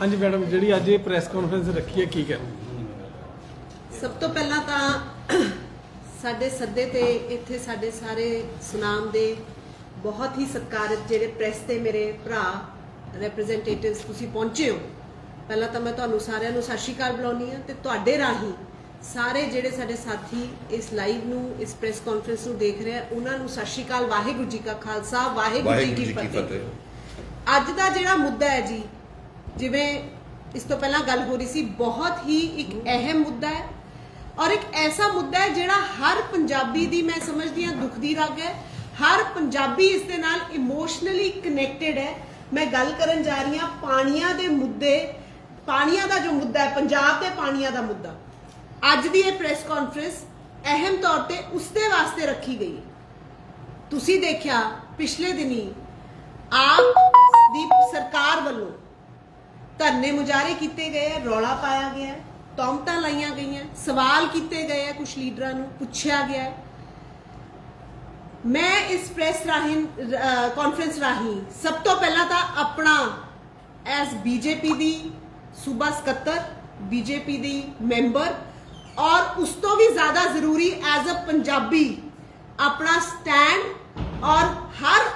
ਹਾਂਜੀ ਮੈਡਮ ਜਿਹੜੀ ਅੱਜ ਇਹ ਪ੍ਰੈਸ ਕਾਨਫਰੰਸ ਰੱਖੀ ਹੈ ਕੀ ਕਹਿਣਾ ਸਭ ਤੋਂ ਪਹਿਲਾਂ ਤਾਂ ਸਾਡੇ ਸੱਦੇ ਤੇ ਇੱਥੇ ਸਾਡੇ ਸਾਰੇ ਸੁਨਾਮ ਦੇ ਬਹੁਤ ਹੀ ਸਤਿਕਾਰਤ ਜਿਹੜੇ ਪ੍ਰੈਸ ਤੇ ਮੇਰੇ ਭਰਾ ਰਿਪਰੈਜ਼ੈਂਟੇਟਿਵਸ ਤੁਸੀਂ ਪਹੁੰਚੇ ਹੋ। ਪਹਿਲਾਂ ਤਾਂ ਮੈਂ ਤੁਹਾਨੂੰ ਸਾਰਿਆਂ ਨੂੰ ਸਤਿ ਸ਼੍ਰੀ ਅਕਾਲ ਬੁਲਾਉਣੀ ਆ ਤੇ ਤੁਹਾਡੇ ਰਾਹੀਂ ਸਾਰੇ ਜਿਹੜੇ ਸਾਡੇ ਸਾਥੀ ਇਸ ਲਾਈਵ ਨੂੰ ਇਸ ਪ੍ਰੈਸ ਕਾਨਫਰੰਸ ਨੂੰ ਦੇਖ ਰਹੇ ਆ ਉਹਨਾਂ ਨੂੰ ਸਤਿ ਸ਼੍ਰੀ ਅਕਾਲ ਵਾਹਿਗੁਰੂ ਜੀ ਕਾ ਖਾਲਸਾ ਵਾਹਿਗੁਰੂ ਜੀ ਕੀ ਫਤਿਹ। ਅੱਜ ਦਾ ਜਿਹੜਾ ਮੁੱਦਾ ਹੈ ਜੀ ਜਿਵੇਂ ਇਸ ਤੋਂ ਪਹਿਲਾਂ ਗੱਲ ਹੋ ਰਹੀ ਸੀ, ਬਹੁਤ ਹੀ ਇੱਕ ਅਹਿਮ ਮੁੱਦਾ ਹੈ ਔਰ ਇੱਕ ਐਸਾ ਮੁੱਦਾ ਹੈ ਜਿਹੜਾ ਹਰ ਪੰਜਾਬੀ ਦੀ ਮੈਂ ਸਮਝਦੀ ਹਾਂ ਦੁੱਖ ਦੀ ਰਗ ਹੈ। ਹਰ ਪੰਜਾਬੀ ਇਸ ਦੇ ਨਾਲ ਇਮੋਸ਼ਨਲੀ ਕਨੈਕਟਡ ਹੈ। ਮੈਂ ਗੱਲ ਕਰਨ ਜਾ ਰਹੀ ਹਾਂ ਪਾਣੀਆਂ ਦੇ ਮੁੱਦੇ, ਪਾਣੀਆਂ ਦਾ ਜੋ ਮੁੱਦਾ ਹੈ, ਪੰਜਾਬ ਦੇ ਪਾਣੀਆਂ ਦਾ ਮੁੱਦਾ। ਅੱਜ ਦੀ ਇਹ ਪ੍ਰੈਸ ਕਾਨਫਰੰਸ ਅਹਿਮ ਤੌਰ ਤੇ ਉਸ ਦੇ ਵਾਸਤੇ ਰੱਖੀ ਗਈ ਤੁਸੀਂ ਦੇਖਿਆ ਪਿਛਲੇ ਦਿਨੀ ਆਪ ਦੀ ਸਰਕਾਰ ਵੱਲੋਂ ਧਰਨੇ ਮੁਜ਼ਾਹਰੇ ਕੀਤੇ ਗਏ ਹੈ, ਰੌਲਾ ਪਾਇਆ ਗਿਆ ਹੈ, ਤੌਮਤਾਂ ਲਾਈਆਂ ਗਈਆਂ ਸਵਾਲ ਕੀਤੇ ਗਏ ਆ ਕੁਝ ਲੀਡਰਾਂ ਨੂੰ ਪੁੱਛਿਆ ਗਿਆ ਹੈ। ਮੈਂ ਇਸ ਪ੍ਰੈਸ ਰਾਹੀਂ ਕਾਨਫਰੰਸ ਰਾਹੀਂ ਸਭ ਤੋਂ ਪਹਿਲਾਂ ਤਾਂ ਆਪਣਾ ਐਸ ਬੀਜੇਪੀ ਦੀ ਸੂਬਾ ਸਕੱਤਰ ਬੀਜੇਪੀ ਦੀ ਮੈਂਬਰ ਔਰ ਉਸ ਤੋਂ ਵੀ ਜ਼ਿਆਦਾ ਜ਼ਰੂਰੀ ਐਜ਼ ਅ ਪੰਜਾਬੀ ਆਪਣਾ ਸਟੈਂਡ ਔਰ ਹਰ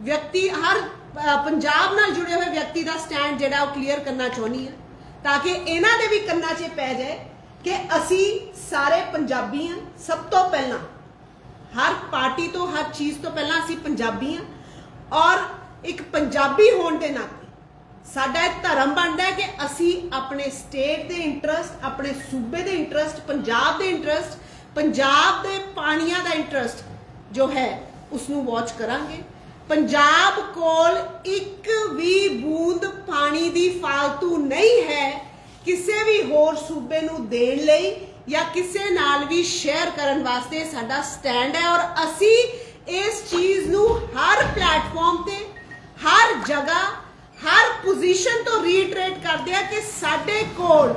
ਵਿਅਕਤੀ ਹਰ ਅ, ਪੰਜਾਬ ਨਾਲ ਜੁੜੇ ਹੋਏ ਵਿਅਕਤੀ ਦਾ ਸਟੈਂਡ ਜਿਹੜਾ ਉਹ ਕਲੀਅਰ ਕਰਨਾ ਚਾਹੁੰਦੀ ਹਾਂ। ਤਾਂ ਕਿ ਇਹਨਾਂ ਦੇ ਵੀ ਕੰਨਾਂ 'ਚ ਪੈ ਜਾਏ ਕਿ ਅਸੀਂ ਸਾਰੇ ਪੰਜਾਬੀ ਹਾਂ ਸਭ ਤੋਂ ਪਹਿਲਾਂ। ਹਰ ਪਾਰਟੀ ਤੋਂ ਹਰ ਚੀਜ਼ ਤੋਂ ਪਹਿਲਾਂ ਅਸੀਂ ਪੰਜਾਬੀ ਹਾਂ। ਔਰ ਇੱਕ ਪੰਜਾਬੀ ਹੋਣ ਦੇ ਨਾਤੇ ਸਾਡਾ ਇਹ ਧਰਮ ਬਣਦਾ ਹੈ ਕਿ ਅਸੀਂ ਆਪਣੇ ਸਟੇਟ ਦੇ ਇੰਟਰਸਟ ਆਪਣੇ ਸੂਬੇ ਦੇ ਇੰਟਰਸਟ ਪੰਜਾਬ ਦੇ ਇੰਟਰਸਟ ਪੰਜਾਬ ਦੇ ਪਾਣੀਆਂ ਦਾ ਇੰਟਰਸਟ ਜੋ ਹੈ ਉਸ ਨੂੰ ਵਾਚ ਕਰਾਂਗੇ। ਪੰਜਾਬ ਕੋਲ ਇੱਕ ਵੀ ਬੂੰਦ ਪਾਣੀ ਦੀ ਫਾਲਤੂ ਨਹੀਂ ਹੈ ਕਿਸੇ ਵੀ ਹੋਰ ਸੂਬੇ ਨੂੰ ਦੇਣ ਲਈ ਜਾਂ ਕਿਸੇ ਨਾਲ ਵੀ ਸ਼ੇਅਰ ਕਰਨ ਵਾਸਤੇ ਸਾਡਾ ਸਟੈਂਡ ਹੈ ਔਰ ਅਸੀਂ ਇਸ ਚੀਜ਼ ਨੂੰ ਹਰ ਪਲੇਟਫਾਰਮ ਤੇ, ਹਰ ਜਗ੍ਹਾ, ਹਰ ਪੋਜੀਸ਼ਨ ਤੋਂ ਰੀਟਰੇਟ ਕਰਦੇ ਆ ਕਿ ਸਾਡੇ ਕੋਲ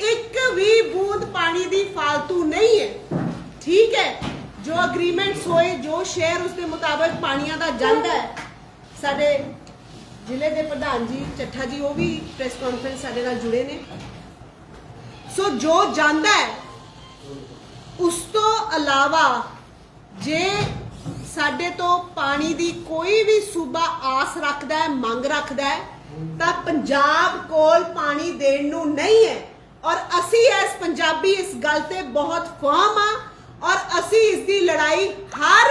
ਇੱਕ ਵੀ ਬੂੰਦ ਪਾਣੀ ਦੀ ਫਾਲਤੂ ਨਹੀਂ ਹੈ। ਠੀਕ ਹੈ? ਜੋ ਅਗਰੀਮੈਂਟਸ ਹੋਏ, ਜੋ ਸ਼ੇਅਰ ਉਸ ਦੇ ਮੁਤਾਬਕ ਪਾਣੀਆਂ ਦਾ ਜਾਂਦਾ ਹੈ, ਸਾਡੇ ਜ਼ਿਲ੍ਹੇ ਦੇ ਪ੍ਰਧਾਨ ਜੀ ਚੱਠਾ ਜੀ, ਉਹ ਵੀ ਪ੍ਰੈਸ ਕਾਨਫਰੰਸ ਸਾਡੇ ਨਾਲ ਜੁੜੇ ਨੇ। ਸੋ ਜੋ ਜਾਂਦਾ ਹੈ, ਉਸ ਤੋਂ ਇਲਾਵਾ ਜੇ ਸਾਡੇ ਤੋਂ ਪਾਣੀ ਦੀ ਕੋਈ ਵੀ ਸੂਬਾ ਆਸ ਰੱਖਦਾ ਹੈ, ਮੰਗ ਰੱਖਦਾ ਹੈ, ਤਾਂ ਪੰਜਾਬ ਕੋਲ ਪਾਣੀ ਦੇਣ ਨੂੰ ਨਹੀਂ ਹੈ। ਔਰ ਅਸੀਂ ਇਸ ਪੰਜਾਬੀ ਇਸ ਗੱਲ ਤੇ ਬਹੁਤ ਫਰਮ ਆ ਔਰ ਅਸੀਂ ਇਸ ਦੀ ਲੜਾਈ ਹਰ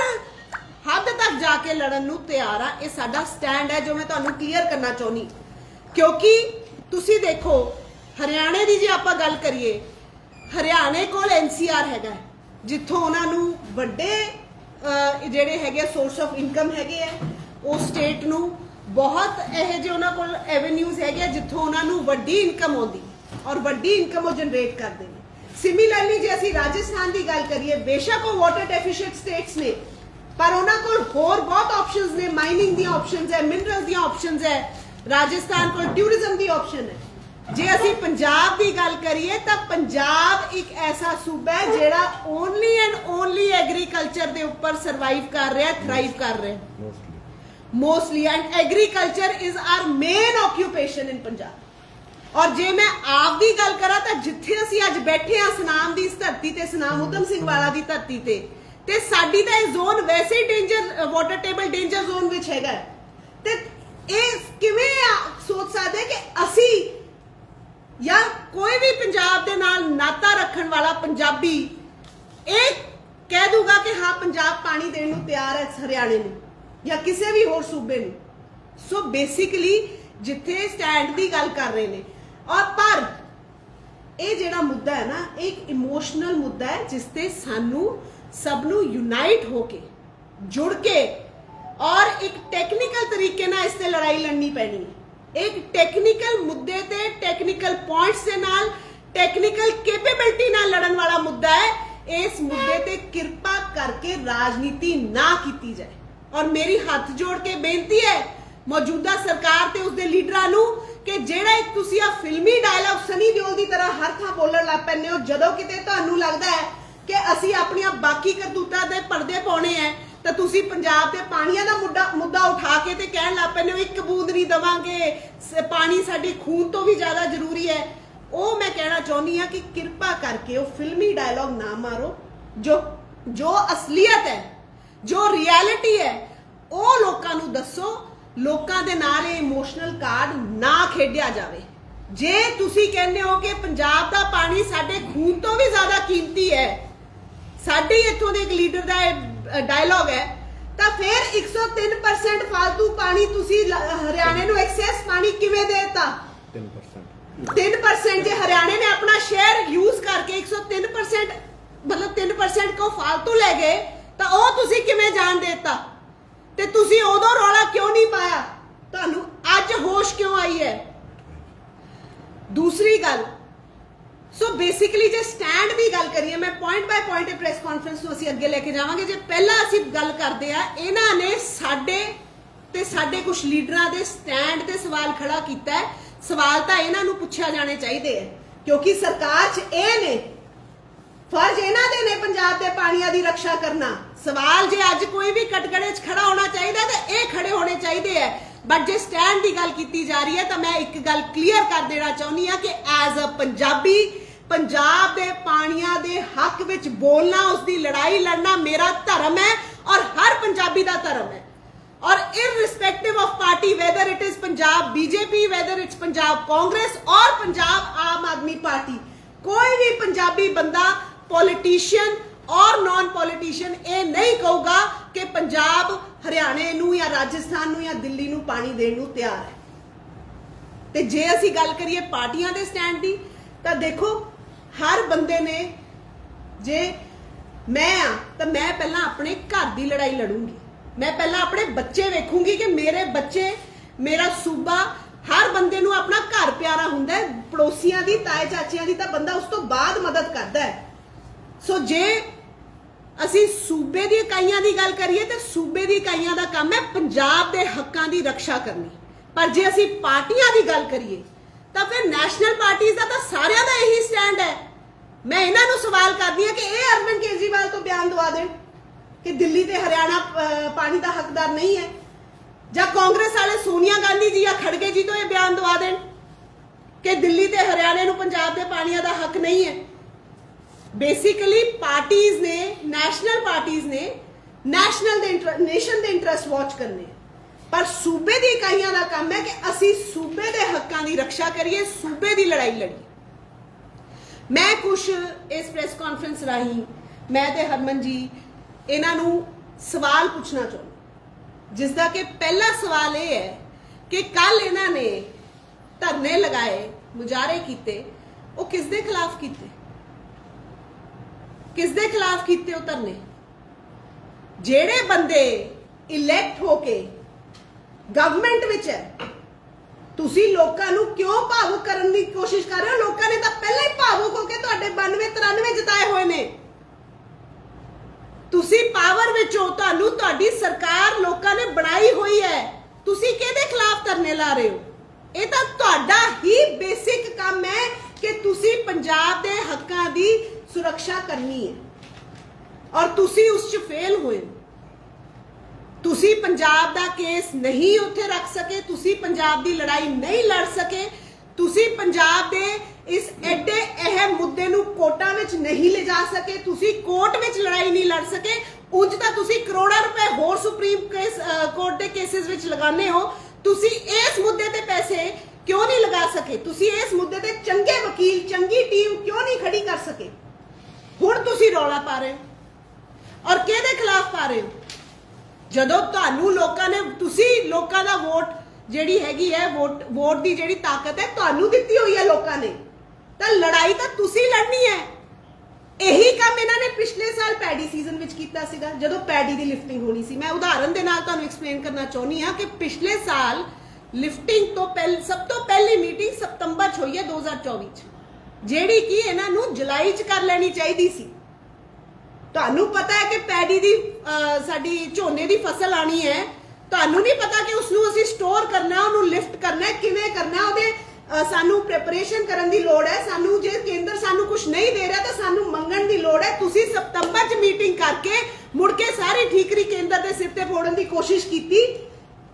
ਹੱਦ ਤੱਕ ਜਾ ਕੇ ਲੜਨ ਨੂੰ ਤਿਆਰ ਆ। ਇਹ ਸਾਡਾ ਸਟੈਂਡ ਹੈ ਜੋ ਮੈਂ ਤੁਹਾਨੂੰ ਕਲੀਅਰ ਕਰਨਾ ਚਾਹੁੰਦੀ। ਕਿਉਂਕਿ ਤੁਸੀਂ ਦੇਖੋ ਹਰਿਆਣੇ ਦੀ ਜੇ ਆਪਾਂ ਗੱਲ ਕਰੀਏ ਹਰਿਆਣੇ ਕੋਲ ਐਨਸੀਆਰ ਹੈਗਾ ਜਿੱਥੋਂ ਉਹਨਾਂ ਨੂੰ ਵੱਡੇ ਜਿਹੜੇ ਹੈਗੇ ਸੋਰਸ ਆਫ ਇਨਕਮ ਹੈਗੇ ਆ ਉਹ ਸਟੇਟ ਨੂੰ ਬਹੁਤ ਇਹ ਜਿਹੇ ਉਹਨਾਂ ਕੋਲ ਐਵੇਨਿਊਜ਼ ਹੈਗੇ ਆ, ਜਿੱਥੋਂ ਉਹਨਾਂ ਨੂੰ ਵੱਡੀ ਇਨਕਮ ਆਉਂਦੀ ਔਰ ਵੱਡੀ ਇਨਕਮ ਉਹ ਜਨਰੇਟ ਕਰਦੇ ਨੇ। ਸਿਮਿਲਰਲੀ ਜੇ ਅਸੀਂ ਰਾਜਸਥਾਨ ਦੀ ਗੱਲ ਕਰੀਏ ਬੇਸ਼ੱਕ ਉਹ ਵਾਟਰ ਡੈਫੀਸ਼ੀਐਂਟ ਸਟੇਟਸ ਨੇ ਪਰ ਉਹਨਾਂ ਕੋਲ ਹੋਰ ਬਹੁਤ ਆਪਸ਼ਨਸ ਨੇ ਮਾਈਨਿੰਗ ਦੀਆਂ ਆਪਸ਼ਨਸ ਹੈ ਮਿਨਰਲਸ ਦੀਆਂ ਆਪਸ਼ਨਸ ਹੈ ਰਾਜਸਥਾਨ ਕੋਲ ਟੂਰਿਜ਼ਮ ਦੀ ਆਪਸ਼ਨ ਹੈ। ਜੇ ਅਸੀਂ ਪੰਜਾਬ ਦੀ ਗੱਲ ਕਰੀਏ ਤਾਂ ਪੰਜਾਬ ਇੱਕ ਐਸਾ ਸੂਬਾ ਹੈ ਜਿਹੜਾ ਓਨਲੀ ਐਂਡ ਓਨਲੀ ਐਗਰੀਕਲਚਰ ਦੇ ਉੱਪਰ ਸਰਵਾਈਵ ਕਰ ਰਿਹਾ ਥਰਾਈਵ ਕਰ ਰਿਹਾ। Mostly and agriculture is our main occupation in Punjab ਔਰ ਜੇ ਮੈਂ ਆਪ ਦੀ ਗੱਲ ਕਰਾਂ ਤਾਂ ਜਿੱਥੇ ਅਸੀਂ ਅੱਜ ਬੈਠੇ ਆ ਸਨਾਮ ਦੀ ਇਸ ਧਰਤੀ ਤੇ, ਸਨਾਮ ਉਦਮ ਸਿੰਘ ਵਾਲਾ ਦੀ ਧਰਤੀ ਤੇ ਤੇ ਸਾਡੀ ਤਾਂ ਇਹ ਜ਼ੋਨ ਵੈਸੇ danger water table danger zone ਵਿੱਚ ਹੈਗਾ ਤੇ ਇਹ ਕਿਵੇਂ ਸੋਚ ਸਕਦੇ ਕਿ ਅਸੀਂ ਜਾਂ ਕੋਈ ਵੀ ਪੰਜਾਬ ਦੇ ਨਾਲ ਨਾਤਾ ਰੱਖਣ ਵਾਲਾ ਪੰਜਾਬੀ, ਇਹ ਕਹਿ ਦੂਗਾ ਕਿ ਹਾਂ, ਪੰਜਾਬ ਪਾਣੀ ਦੇਣ ਨੂੰ ਤਿਆਰ ਹੈ ਹਰਿਆਣੇ ਨੂੰ ਜਾਂ ਕਿਸੇ ਵੀ ਹੋਰ ਸੂਬੇ ਨੂੰ। ਸੋ ਬੇਸਿਕਲੀ ਜਿੱਥੇ ਸਟੈਂਡ ਦੀ ਗੱਲ ਕਰ ਰਹੇ ਨੇ ਔਰ ਪਰ ਇਹ ਜਿਹੜਾ ਮੁੱਦਾ ਹੈ ਨਾ ਇਹ ਇੱਕ ਇਮੋਸ਼ਨਲ ਮੁੱਦਾ ਹੈ ਜਿਸ ਤੇ ਸਾਨੂੰ ਸਭ ਨੂੰ ਯੂਨਾਈਟ ਹੋ ਕੇ ਜੁੜ ਕੇ ਔਰ ਇੱਕ ਟੈਕਨੀਕਲ ਤਰੀਕੇ ਨਾਲ ਇਸ ਤੇ ਲੜਾਈ ਲੜਨੀ ਪੈਣੀ ਹੈ ਇੱਕ ਟੈਕਨੀਕਲ ਮੁੱਦੇ ਤੇ ਟੈਕਨੀਕਲ ਪੁਆਇੰਟਸ ਦੇ ਨਾਲ ਟੈਕਨੀਕਲ ਕੈਪੇਬਿਲਿਟੀ ਨਾਲ ਲੜਨ ਵਾਲਾ ਮੁੱਦਾ ਹੈ ਇਸ ਮੁੱਦੇ ਤੇ ਕਿਰਪਾ ਕਰਕੇ ਰਾਜਨੀਤੀ ਨਾ ਕੀਤੀ ਜਾਏ ਔਰ ਮੇਰੀ ਹੱਥ ਜੋੜ ਕੇ ਬੇਨਤੀ ਹੈ ਮੌਜੂਦਾ ਸਰਕਾਰ ਤੇ ਉਸਦੇ ਲੀਡਰਾਂ ਨੂੰ ਕਿ ਜਿਹੜਾ ਇੱਕ ਤੁਸੀਂ ਆ ਫਿਲਮੀ ਡਾਇਲੌਗ ਸਨੀ ਦਿਓਲ ਦੀ ਤਰ੍ਹਾਂ ਹਰ ਥਾਂ ਬੋਲਣ ਲੱਗ ਪੈਂਦੇ ਹੋ, ਜਦੋਂ ਕਿਤੇ ਤੁਹਾਨੂੰ ਲੱਗਦਾ ਹੈ ਕਿ ਅਸੀਂ ਆਪਣੀਆਂ ਬਾਕੀ ਕਰਤੂਤਾਂ ਦੇ ਪਰਦੇ ਪਾਉਣੇ ਐ ਤਾਂ ਤੁਸੀਂ ਪੰਜਾਬ ਦੇ ਪਾਣੀਆਂ ਦਾ ਮੁੱਦਾ ਮੁੱਦਾ ਉਠਾ ਕੇ ਤੇ ਕਹਿਣ ਲੱਗ ਪੈਂਦੇ ਹੋ, ਇੱਕ ਬੂੰਦ ਨਹੀਂ ਦਵਾਂਗੇ, ਸ- ਪਾਣੀ ਸਾਡੇ ਖੂਨ ਤੋਂ ਵੀ ਜ਼ਿਆਦਾ ਜ਼ਰੂਰੀ ਹੈ। ਉਹ ਮੈਂ ਕਹਿਣਾ ਚਾਹੁੰਦੀ ਆ ਕਿ ਕਿਰਪਾ ਕਰਕੇ ਉਹ ਫਿਲਮੀ ਡਾਇਲੌਗ ਨਾ ਮਾਰੋ, ਜੋ ਜੋ ਅਸਲੀਅਤ ਹੈ, ਜੋ ਰਿਐਲਿਟੀ ਹੈ, ਉਹ ਲੋਕਾਂ ਨੂੰ ਦੱਸੋ ਲੋਕਾਂ ਦੇ ਨਾਲ ਇਹ ਇਮੋਸ਼ਨਲ ਕਾਰਡ ਨਾ ਖੇਡਿਆ ਜਾਵੇ। ਜੇ ਤੁਸੀਂ ਕਹਿੰਦੇ ਹੋ ਕਿ ਪੰਜਾਬ ਦਾ ਪਾਣੀ ਸਾਡੇ ਖੂਨ ਤੋਂ ਵੀ ਜ਼ਿਆਦਾ ਕੀਮਤੀ ਹੈ ਸਾਡੇ ਇੱਥੋਂ ਦੇ ਇੱਕ ਲੀਡਰ ਦਾ ਡਾਇਲੌਗ ਹੈ ਤਾਂ ਫਿਰ 103% ਫालतू ਪਾਣੀ ਤੁਸੀਂ ਹਰਿਆਣੇ ਨੂੰ ਐਕਸੈਸ ਪਾਣੀ ਕਿਵੇਂ ਦੇਤਾ? 3% 3% ਜੇ ਹਰਿਆਣੇ ਨੇ ਆਪਣਾ ਸ਼ਹਿਰ ਯੂਜ਼ ਕਰਕੇ 103% ਮਤਲਬ 3% ਕੋ ਫालतू ਲੈ ਗਏ ਤਾਂ ਉਹ ਤੁਸੀਂ ਕਿਵੇਂ ਜਾਣ ਦੇਤਾ? ਤੇ ਤੁਸੀਂ ਉਦੋਂ ਰੌਲਾ ਕਿਉਂ ਨਹੀਂ ਪਾਇਆ? ਤੁਹਾਨੂੰ ਅੱਜ ਹੋਸ਼ ਕਿਉਂ ਆਈ ਹੈ? ਦੂਸਰੀ ਗੱਲ, ਸੋ ਬੇਸਿਕਲੀ ਜੇ ਸਟੈਂਡ ਦੀ ਗੱਲ ਕਰੀਏ, ਮੈਂ ਪੁਆਇੰਟ ਬਾਈ ਪੁਆਇੰਟ ਇਹ ਪ੍ਰੈਸ ਕਾਨਫਰੰਸ ਨੂੰ ਅਸੀਂ ਅੱਗੇ ਲੈ ਕੇ ਜਾਵਾਂਗੇ। ਜੇ ਪਹਿਲਾਂ ਅਸੀਂ ਗੱਲ ਕਰਦੇ ਆ, ਇਹਨਾਂ ਨੇ ਸਾਡੇ ਤੇ ਸਾਡੇ ਕੁਝ ਲੀਡਰਾਂ ਦੇ ਸਟੈਂਡ ਤੇ ਸਵਾਲ ਖੜਾ ਕੀਤਾ ਹੈ। ਸਵਾਲ ਤਾਂ ਇਹਨਾਂ ਨੂੰ ਪੁੱਛਿਆ ਜਾਣੇ ਚਾਹੀਦੇ ਹੈ, ਕਿਉਂਕਿ ਸਰਕਾਰ 'ਚ ਇਹ ਨੇ। ਫਰਜ਼ ਇਹਨਾਂ ਦੇ ਨੇ ਪੰਜਾਬ ਦੇ ਪਾਣੀਆਂ ਦੀ ਰੱਖਿਆ ਕਰਨਾ। ਸਵਾਲ ਜੇ ਅੱਜ ਕੋਈ ਵੀ ਕਟਕੜੇ 'ਚ ਖੜਾ ਹੋਣਾ ਚਾਹੀਦਾ ਤਾਂ ਇਹ ਖੜੇ ਹੋਣੇ ਚਾਹੀਦੇ ਹੈ ਬਟ ਜੇ ਸਟੈਂਡ ਦੀ ਗੱਲ ਕੀਤੀ ਜਾ ਰਹੀ ਹੈ ਤਾਂ ਮੈਂ ਇੱਕ ਗੱਲ ਕਲੀਅਰ ਕਰ ਦੇਣਾ ਚਾਹੁੰਦੀ ਹਾਂ ਕਿ ਐਜ਼ ਅ ਪੰਜਾਬੀ, ਪੰਜਾਬ ਦੇ ਪਾਣੀਆਂ ਦੇ ਹੱਕ ਵਿੱਚ ਬੋਲਣਾ ਉਸ ਦੀ ਲੜਾਈ ਲੜਨਾ ਮੇਰਾ ਧਰਮ ਹੈ ਔਰ ਹਰ ਪੰਜਾਬੀ ਦਾ ਧਰਮ ਹੈ। ਔਰ irrespective of party, whether it is Punjab BJP whether it's Punjab Congress ਔਰ ਪੰਜਾਬ ਆਮ ਆਦਮੀ ਪਾਰਟੀ, ਕੋਈ ਵੀ ਪੰਜਾਬੀ ਬੰਦਾ ਪੋਲੀਟੀਸ਼ੀਅਨ ਔਰ ਨਾਨ ਪੋਲੀਟੀਸ਼ੀਅਨ ਇਹ ਨਹੀਂ ਕਹੂਗਾ ਕਿ ਪੰਜਾਬ ਹਰਿਆਣੇ ਨੂੰ ਜਾਂ ਰਾਜਸਥਾਨ ਨੂੰ ਜਾਂ ਦਿੱਲੀ ਨੂੰ ਪਾਣੀ ਦੇਣ ਨੂੰ ਤਿਆਰ ਹੈ। ਤੇ ਜੇ ਅਸੀਂ ਗੱਲ ਕਰੀਏ ਪਾਰਟੀਆਂ ਦੇ ਸਟੈਂਡ ਦੀ, ਤਾਂ ਦੇਖੋ, ਹਰ ਬੰਦੇ ਨੇ ਜੇ ਮੈਂ ਆ, ਤਾਂ ਮੈਂ ਪਹਿਲਾਂ ਆਪਣੇ ਘਰ ਦੀ ਲੜਾਈ ਲੜੂੰਗੀ। ਮੈਂ ਪਹਿਲਾਂ ਆਪਣੇ ਬੱਚੇ ਵੇਖੂੰਗੀ ਕਿ ਮੇਰੇ ਬੱਚੇ, ਮੇਰਾ ਸੂਬਾ ਹਰ ਬੰਦੇ ਨੂੰ ਆਪਣਾ ਘਰ ਪਿਆਰਾ ਹੁੰਦਾ ਹੈ। ਪੜੋਸੀਆਂ ਦੀ, ਤਾਏ ਚਾਚਿਆਂ ਦੀ ਤਾਂ ਬੰਦਾ ਉਸ ਤੋਂ ਬਾਅਦ ਮਦਦ ਕਰਦਾ ਹੈ। ਸੋ ਜੇ ਅਸੀਂ ਸੂਬੇ ਦੀ ਇਕਾਈਆਂ ਦੀ ਗੱਲ ਕਰੀਏ ਤੇ ਸੂਬੇ ਦੀ ਇਕਾਈਆਂ ਦਾ ਕੰਮ ਹੈ ਪੰਜਾਬ ਦੇ ਹੱਕਾਂ ਦੀ ਰੱਖਿਆ ਕਰਨੀ। ਪਰ ਜੇ ਅਸੀਂ ਪਾਰਟੀਆਂ ਦੀ ਗੱਲ ਕਰੀਏ, ਤਾਂ ਫਿਰ ਨੈਸ਼ਨਲ ਪਾਰਟੀਆਂ ਦਾ ਤਾਂ ਸਾਰਿਆਂ ਦਾ ਇਹੀ ਸਟੈਂਡ ਹੈ। ਮੈਂ ਇਹਨਾਂ ਨੂੰ ਸਵਾਲ ਕਰਦੀ ਹਾਂ ਕਿ ਇਹ ਅਰਵਿੰਦ ਕੇਜਰੀਵਾਲ ਤੋਂ ਬਿਆਨ ਦਵਾ ਦੇਣ ਕਿ ਦਿੱਲੀ ਤੇ ਹਰਿਆਣਾ ਪਾਣੀ ਦਾ ਹੱਕਦਾਰ ਨਹੀਂ ਹੈ। ਜਾਂ ਕਾਂਗਰਸ ਵਾਲੇ ਸੋਨੀਆ ਗਾਂਧੀ ਜੀ ਜਾਂ ਖੜਗੇ ਜੀ ਤੋਂ ਇਹ ਬਿਆਨ ਦਵਾ ਦੇਣ ਕਿ ਦਿੱਲੀ ਤੇ ਹਰਿਆਣੇ ਨੂੰ ਪੰਜਾਬ ਦੇ ਪਾਣੀਆਂ ਦਾ ਹੱਕ ਨਹੀਂ ਹੈ। ਬੇਸਿਕਲੀ ਪਾਰਟੀਆਂ ਨੇ ਨੈਸ਼ਨਲ ਪਾਰਟੀਆਂ ਨੇ ਨੈਸ਼ਨਲ ਦੇ ਨੇਸ਼ਨ ਦੇ ਇੰਟਰਸਟ ਵਾਚ ਕਰਨੇ ਪਰ ਸੂਬੇ ਦੀ ਇਕਾਈਆਂ ਦਾ ਕੰਮ ਹੈ ਕਿ ਅਸੀਂ ਸੂਬੇ ਦੇ ਹੱਕਾਂ ਦੀ ਰੱਖਿਆ ਕਰੀਏ ਸੂਬੇ ਦੀ ਲੜਾਈ ਲੜੀਏ ਮੈਂ ਕੁਝ ਇਸ ਪ੍ਰੈਸ ਕਾਨਫਰੰਸ ਰਾਹੀਂ ਮੈਂ ਤੇ ਹਰਮਨ ਜੀ ਇਹਨਾਂ ਨੂੰ ਸਵਾਲ ਪੁੱਛਣਾ ਚਾਹੁੰਦਾ ਜਿਸ ਦਾ ਕਿ ਪਹਿਲਾ ਸਵਾਲ ਇਹ ਹੈ ਕਿ ਕੱਲ ਇਹਨਾਂ ਨੇ ਧਰਨੇ ਲਗਾਏ ਮੁਜ਼ਾਹਰੇ ਕੀਤੇ ਉਹ ਕਿਸ ਦੇ ਖਿਲਾਫ ਕੀਤੇ ਕਿਸ ਦੇ ਖਿਲਾਫ ਕੀਤੇ ਉਹ ਧਰਨੇ? ਜਿਹੜੇ ਬੰਦੇ ਇਲੈਕਟ ਹੋ ਕੇ ਗਵਰਨਮੈਂਟ ਵਿੱਚ ਹੈ, ਤੁਸੀਂ ਲੋਕਾਂ ਨੂੰ ਕਿਉਂ ਭਾਵੁਕ ਕਰਨ ਦੀ ਕੋਸ਼ਿਸ਼ ਕਰ ਰਹੇ ਹੋ? ਲੋਕਾਂ ਨੇ ਤਾਂ ਪਹਿਲਾਂ ਹੀ ਭਾਵੁਕ ਹੋ ਕੇ ਤੁਹਾਡੇ 92 93 ਜਿਤਾਏ ਹੋਏ ਨੇ। ਤੁਸੀਂ ਪਾਵਰ ਵਿੱਚ ਹੋ, ਤੁਹਾਨੂੰ ਤੁਹਾਡੀ ਸਰਕਾਰ ਲੋਕਾਂ ਨੇ ਬਣਾਈ ਹੋਈ ਹੈ। ਤੁਸੀਂ ਕਿਹਦੇ ਖਿਲਾਫ ਧਰਨੇ ਲਾ ਰਹੇ ਹੋ? ਇਹ ਤਾਂ ਤੁਹਾਡਾ ਹੀ ਬੇਸਿਕ ਕੰਮ ਹੈ ਕਿ ਤੁਸੀਂ ਪੰਜਾਬ ਦੇ ਹੱਕਾਂ ਦੀ ਸੁਰੱਖਿਆ ਕਰਨੀ ਹੈ ਔਰ ਤੁਸੀਂ ਉਸ 'ਚ ਫੇਲ ਹੋਏ ਹੋ ਤੁਸੀਂ ਪੰਜਾਬ ਦਾ ਕੇਸ ਨਹੀਂ ਉੱਥੇ ਰੱਖ ਸਕੇ ਤੁਸੀਂ ਪੰਜਾਬ ਦੀ ਲੜਾਈ ਨਹੀਂ ਲੜ ਸਕੇ ਤੁਸੀਂ ਪੰਜਾਬ ਦੇ ਇਸ ਐਡੇ ਅਹਿਮ ਮੁੱਦੇ ਨੂੰ ਕੋਰਟਾਂ ਵਿੱਚ ਨਹੀਂ ਲਿਜਾ ਸਕੇ ਤੁਸੀਂ ਕੋਰਟ ਵਿੱਚ ਲੜਾਈ ਨਹੀਂ ਲੜ ਸਕੇ ਉਂਝ ਤਾਂ ਤੁਸੀਂ ਕਰੋੜਾਂ ਰੁਪਏ ਹੋਰ ਸੁਪਰੀਮ ਕੇਸ ਕੋਰਟ ਦੇ ਕੇਸਿਸ ਵਿੱਚ ਲਗਾਉਂਦੇ ਹੋ ਤੁਸੀਂ ਇਸ ਮੁੱਦੇ ਤੇ ਪੈਸੇ ਕਿਉਂ ਨਹੀਂ ਲਗਾ ਸਕੇ ਤੁਸੀਂ ਇਸ ਮੁੱਦੇ ਤੇ ਚੰਗੇ ਵਕੀਲ ਚੰਗੀ ਟੀਮ ਕਿਉਂ ਨਹੀਂ ਖੜੀ ਕਰ ਸਕੇ ਤੁਸੀਂ ਰੌਲਾ ਪਾ ਰਹੇ ਹੋ? ਔਰ ਕਿਹਦੇ ਖਿਲਾਫ ਪਾ ਰਹੇ ਹੋ? ਜਦੋਂ ਤੁਹਾਨੂੰ ਲੋਕਾਂ ਨੇ, ਤੁਸੀਂ ਲੋਕਾਂ ਦਾ ਵੋਟ ਜਿਹੜੀ ਹੈਗੀ ਹੈ, ਵੋਟ ਵੋਟ ਦੀ ਜਿਹੜੀ ਤਾਕਤ ਹੈ, ਤੁਹਾਨੂੰ ਦਿੱਤੀ ਹੋਈ ਹੈ ਲੋਕਾਂ ਨੇ। ਤਾਂ ਲੜਾਈ ਤਾਂ ਤੁਸੀਂ ਲੜਨੀ ਹੈ। ਇਹੀ ਕੰਮ ਇਹਨਾਂ ਨੇ ਪਿਛਲੇ ਸਾਲ ਪੈਡੀ ਸੀਜ਼ਨ ਵਿੱਚ ਕੀਤਾ ਸੀਗਾ, ਜਦੋਂ ਪੈਡੀ ਦੀ ਲਿਫਟਿੰਗ ਹੋਣੀ ਸੀ। ਮੈਂ ਉਦਾਹਰਨ ਦੇ ਨਾਲ ਤੁਹਾਨੂੰ ਐਕਸਪਲੇਨ ਕਰਨਾ ਚਾਹੁੰਦੀ ਹਾਂ ਕਿ ਪਿਛਲੇ ਸਾਲ ਲਿਫਟਿੰਗ ਤੋਂ ਪਹਿਲ, ਸਭ ਤੋਂ ਪਹਿਲੀ ਮੀਟਿੰਗ ਸਤੰਬਰ 'ਚ ਹੋਈ ਹੈ 2024 'ਚ। ਜਿਹੜੀ ਕਿ ਇਹਨਾਂ ਨੂੰ ਜੁਲਾਈ 'ਚ ਕਰ ਲੈਣੀ ਚਾਹੀਦੀ ਸੀ। ਤੁਹਾਨੂੰ ਪਤਾ ਹੈ ਕਿ ਪੈਡੀ ਦੀ ਅਹ, ਸਾਡੀ ਝੋਨੇ ਦੀ ਫਸਲ ਆਣੀ ਹੈ। ਤੁਹਾਨੂੰ ਨਹੀਂ ਪਤਾ ਕਿ ਉਸ ਨੂੰ ਅਸੀਂ ਸਟੋਰ ਕਰਨਾ ਉਹਨੂੰ ਲਿਫਟ ਕਰਨਾ ਹੈ, ਕਿਵੇਂ ਕਰਨਾ ਹੈ, ਉਹਦੇ ਅਹ, ਸਾਨੂੰ ਪ੍ਰੈਪਰੇਸ਼ਨ ਕਰਨ ਦੀ ਲੋੜ ਹੈ। ਸਾਨੂੰ ਜੇ ਕੇਂਦਰ ਸਾਨੂੰ ਕੁਝ ਨਹੀਂ ਦੇ ਰਿਹਾ ਤਾਂ ਸਾਨੂੰ ਮੰਗਣ ਦੀ ਲੋੜ ਹੈ। ਤੁਸੀਂ ਸਤੰਬਰ 'ਚ ਮੀਟਿੰਗ ਕਰਕੇ ਮੁੜ ਕੇ ਸਾਰੀ ਠੀਕਰੀ ਕੇਂਦਰ ਦੇ ਸਿਰ ਤੇ ਫੋੜਨ ਦੀ ਕੋਸ਼ਿਸ਼ ਕੀਤੀ।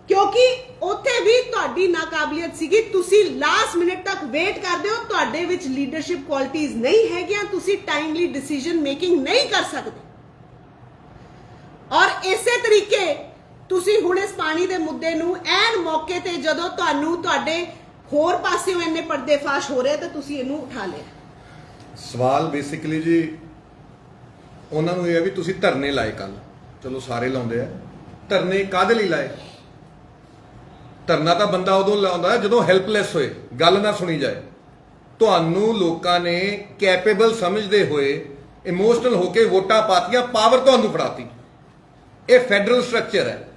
ਕਿਉਂਕਿ ਉੱਥੇ ਵੀ ਤੁਹਾਡੀ ਨਾਕਾਬਲੀਅਤ ਸੀਗੀ। ਤੁਸੀਂ ਲਾਸਟ ਮਿੰਟ ਤੱਕ ਵੇਟ ਕਰਦੇ ਹੋ। ਤੁਹਾਡੇ ਵਿੱਚ ਲੀਡਰਸ਼ਿਪ ਕੁਆਲਿਟੀਆਂ ਨਹੀਂ ਹੈਗੀਆਂ। ਤੁਸੀਂ ਟਾਈਮਲੀ ਡਿਸੀਜਨ ਮੇਕਿੰਗ ਨਹੀਂ ਕਰ ਸਕਦੇ। ਔਰ ਇਸੇ ਤਰੀਕੇ ਤੁਸੀਂ ਹੁਣ ਇਸ ਪਾਣੀ ਦੇ ਮੁੱਦੇ ਨੂੰ ਐਨ ਮੌਕੇ ਤੇ ਜਦੋਂ ਤੁਹਾਨੂੰ ਤੁਹਾਡੇ ਹੋਰ ਪਾਸਿਓਂ ਇੰਨੇ ਪਰਦੇਫਾਸ਼ ਹੋ ਰਹੇ ਤਾਂ ਤੁਸੀਂ ਇਹਨੂੰ ਉਠਾ ਲਿਆ। ਸਵਾਲ ਬੇਸਿਕਲੀ ਜੀ, ਉਹਨਾਂ ਨੂੰ ਇਹ ਹੈ ਵੀ ਤੁਸੀਂ ਧਰਨੇ ਲਾਏ ਕੱਲ ਚਲੋ ਸਾਰੇ ਲਾਉਂਦੇ ਆ। ਧਰਨੇ ਕਾਹਦੇ ਲਈ ਲਾਏ? ਧਰਨਾ ਤਾਂ ਬੰਦਾ ਉਦੋਂ ਲਾਉਂਦਾ ਜਦੋਂ ਹੈਲਪਲੈਸ ਹੋਏ, ਗੱਲ ਨਾ ਸੁਣੀ ਜਾਏ। ਤੁਹਾਨੂੰ ਲੋਕਾਂ ਨੇ ਕੈਪੇਬਲ ਸਮਝਦੇ ਹੋਏ ਇਮੋਸ਼ਨਲ ਹੋ ਕੇ ਵੋਟਾਂ ਪਾਤੀਆਂ ਪਾਵਰ ਤੁਹਾਨੂੰ ਫੜਾਤੀ। ਇਹ ਫੈਡਰਲ ਸਟਰਕਚਰ ਹੈ।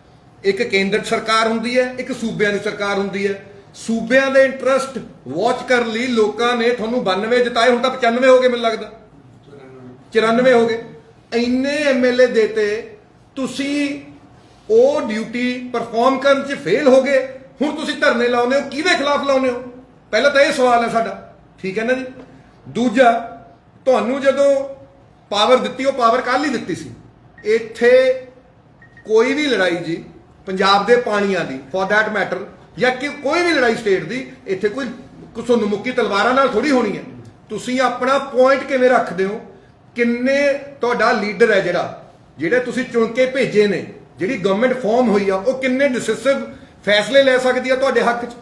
ਇੱਕ ਕੇਂਦਰ ਸਰਕਾਰ ਹੁੰਦੀ ਹੈ, ਇੱਕ ਸੂਬਿਆਂ ਦੀ ਸਰਕਾਰ ਹੁੰਦੀ ਹੈ। ਸੂਬਿਆਂ ਦੇ ਇੰਟਰਸਟ ਵਾਚ ਕਰਨ ਲਈ ਲੋਕਾਂ ਨੇ ਤੁਹਾਨੂੰ 92 ਜਿਤਾਏ, ਹੁਣ ਤਾਂ 95 ਹੋ ਗਏ ਮੈਨੂੰ ਲੱਗਦਾ। 94 ਹੋ ਗਏ। ਇੰਨੇ ਐਮਐਲਏ ਦੇਤੇ ਤੁਸੀਂ ਉਹ ਡਿਊਟੀ ਪਰਫਾਰਮ ਕਰਨ 'ਚ ਫੇਲ ਹੋ ਗਏ। ਹੁਣ ਤੁਸੀਂ ਧਰਨੇ ਲਾਉਂਦੇ ਹੋ, ਕਿਹਦੇ ਖਿਲਾਫ ਲਾਉਂਦੇ ਹੋ? ਪਹਿਲਾਂ ਤਾਂ ਇਹ ਸਵਾਲ ਹੈ ਸਾਡਾ। ਠੀਕ ਹੈ ਨਾ ਜੀ? ਦੂਜਾ, ਤੁਹਾਨੂੰ ਜਦੋਂ ਪਾਵਰ ਦਿੱਤੀ, ਉਹ ਪਾਵਰ ਕੱਲ ਹੀ ਦਿੱਤੀ ਸੀ। ਇੱਥੇ ਕੋਈ ਵੀ ਲੜਾਈ ਜੀ, ਪੰਜਾਬ ਦੇ ਪਾਣੀਆਂ ਦੀ ਫॉर दैट ਮੈਟਰ ਜਾਂ ਕਿ ਕੋਈ ਵੀ ਲੜਾਈ ਸਟੇਟ ਦੀ, ਇੱਥੇ ਕੋਈ ਕੁਸੋਂ ਮੁੱਕੀ ਤਲਵਾਰਾਂ ਨਾਲ ਥੋੜੀ ਹੋਣੀ ਹੈ। ਤੁਸੀਂ ਆਪਣਾ ਪੁਆਇੰਟ ਕਿਵੇਂ ਰੱਖਦੇ ਹੋ? ਕਿੰਨੇ ਤੁਹਾਡਾ ਲੀਡਰ ਹੈ ਜਿਹੜਾ, ਜਿਹੜੇ ਤੁਸੀਂ ਚੁਣ ਕੇ ਭੇਜੇ ਨੇ, ਜਿਹੜੀ ਗਵਰਨਮੈਂਟ ਫਾਰਮ ਹੋਈ ਆ, ਉਹ ਕਿੰਨੇ ਡਿਸਿਸਿਵ ਫੈਸਲੇ ਲੈ ਸਕਦੀ ਹੈ ਤੁਹਾਡੇ ਹੱਕ 'ਚ।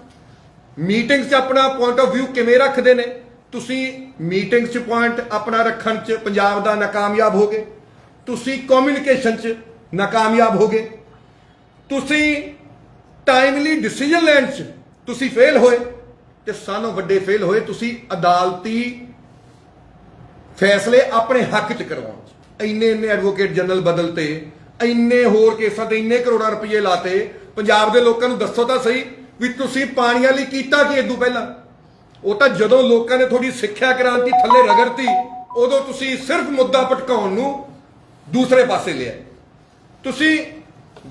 ਮੀਟਿੰਗਸ 'ਚ ਆਪਣਾ ਪੁਆਇੰਟ ਆਫ View ਕਿਵੇਂ ਰੱਖਦੇ ਨੇ? ਤੁਸੀਂ ਮੀਟਿੰਗਸ 'ਚ ਪੁਆਇੰਟ ਆਪਣਾ ਰੱਖਣ 'ਚ ਪੰਜਾਬ ਦਾ ਨਾਕਾਮਯਾਬ ਹੋਗੇ ਤੁਸੀਂ ਕਮਿਊਨੀਕੇਸ਼ਨ 'ਚ ਨਾਕਾਮਯਾਬ ਹੋਗੇ ਤੁਸੀਂ ਟਾਈਮਲੀ ਡਿਸੀਜਨ ਲੈਣ 'ਚ ਤੁਸੀਂ ਫੇਲ ਹੋਏ ਤੇ ਸਾਨੂੰ ਵੱਡੇ ਫੇਲ ਹੋਏ। ਤੁਸੀਂ ਅਦਾਲਤੀ ਫੈਸਲੇ ਆਪਣੇ ਹੱਕ 'ਚ ਕਰਵਾਉਣ 'ਚ। ਇੰਨੇ ਇੰਨੇ ਐਡਵੋਕੇਟ ਜਨਰਲ ਬਦਲਤੇ, ਇੰਨੇ ਹੋਰ ਕੇਸਾਂ ਤੇ ਇੰਨੇ ਕਰੋੜਾਂ ਰੁਪਏ ਲਾਤੇ ਪੰਜਾਬ ਦੇ ਲੋਕਾਂ ਨੂੰ ਦੱਸੋ ਤਾਂ ਸਹੀ ਵੀ ਤੁਸੀਂ ਪਾਣੀਆਂ ਲਈ ਕੀਤਾ ਕੀ ਇਦੋਂ ਪਹਿਲਾਂ? ਉਹ ਤਾਂ ਜਦੋਂ ਲੋਕਾਂ ਨੇ ਤੁਹਾਡੀ ਸਿੱਖਿਆ ਕ੍ਰਾਂਤੀ ਥੱਲੇ ਰਗੜਤੀ, ਉਦੋਂ ਤੁਸੀਂ ਸਿਰਫ ਮੁੱਦਾ ਭਟਕਾਉਣ ਨੂੰ ਦੂਸਰੇ ਪਾਸੇ ਲਿਆ। ਤੁਸੀਂ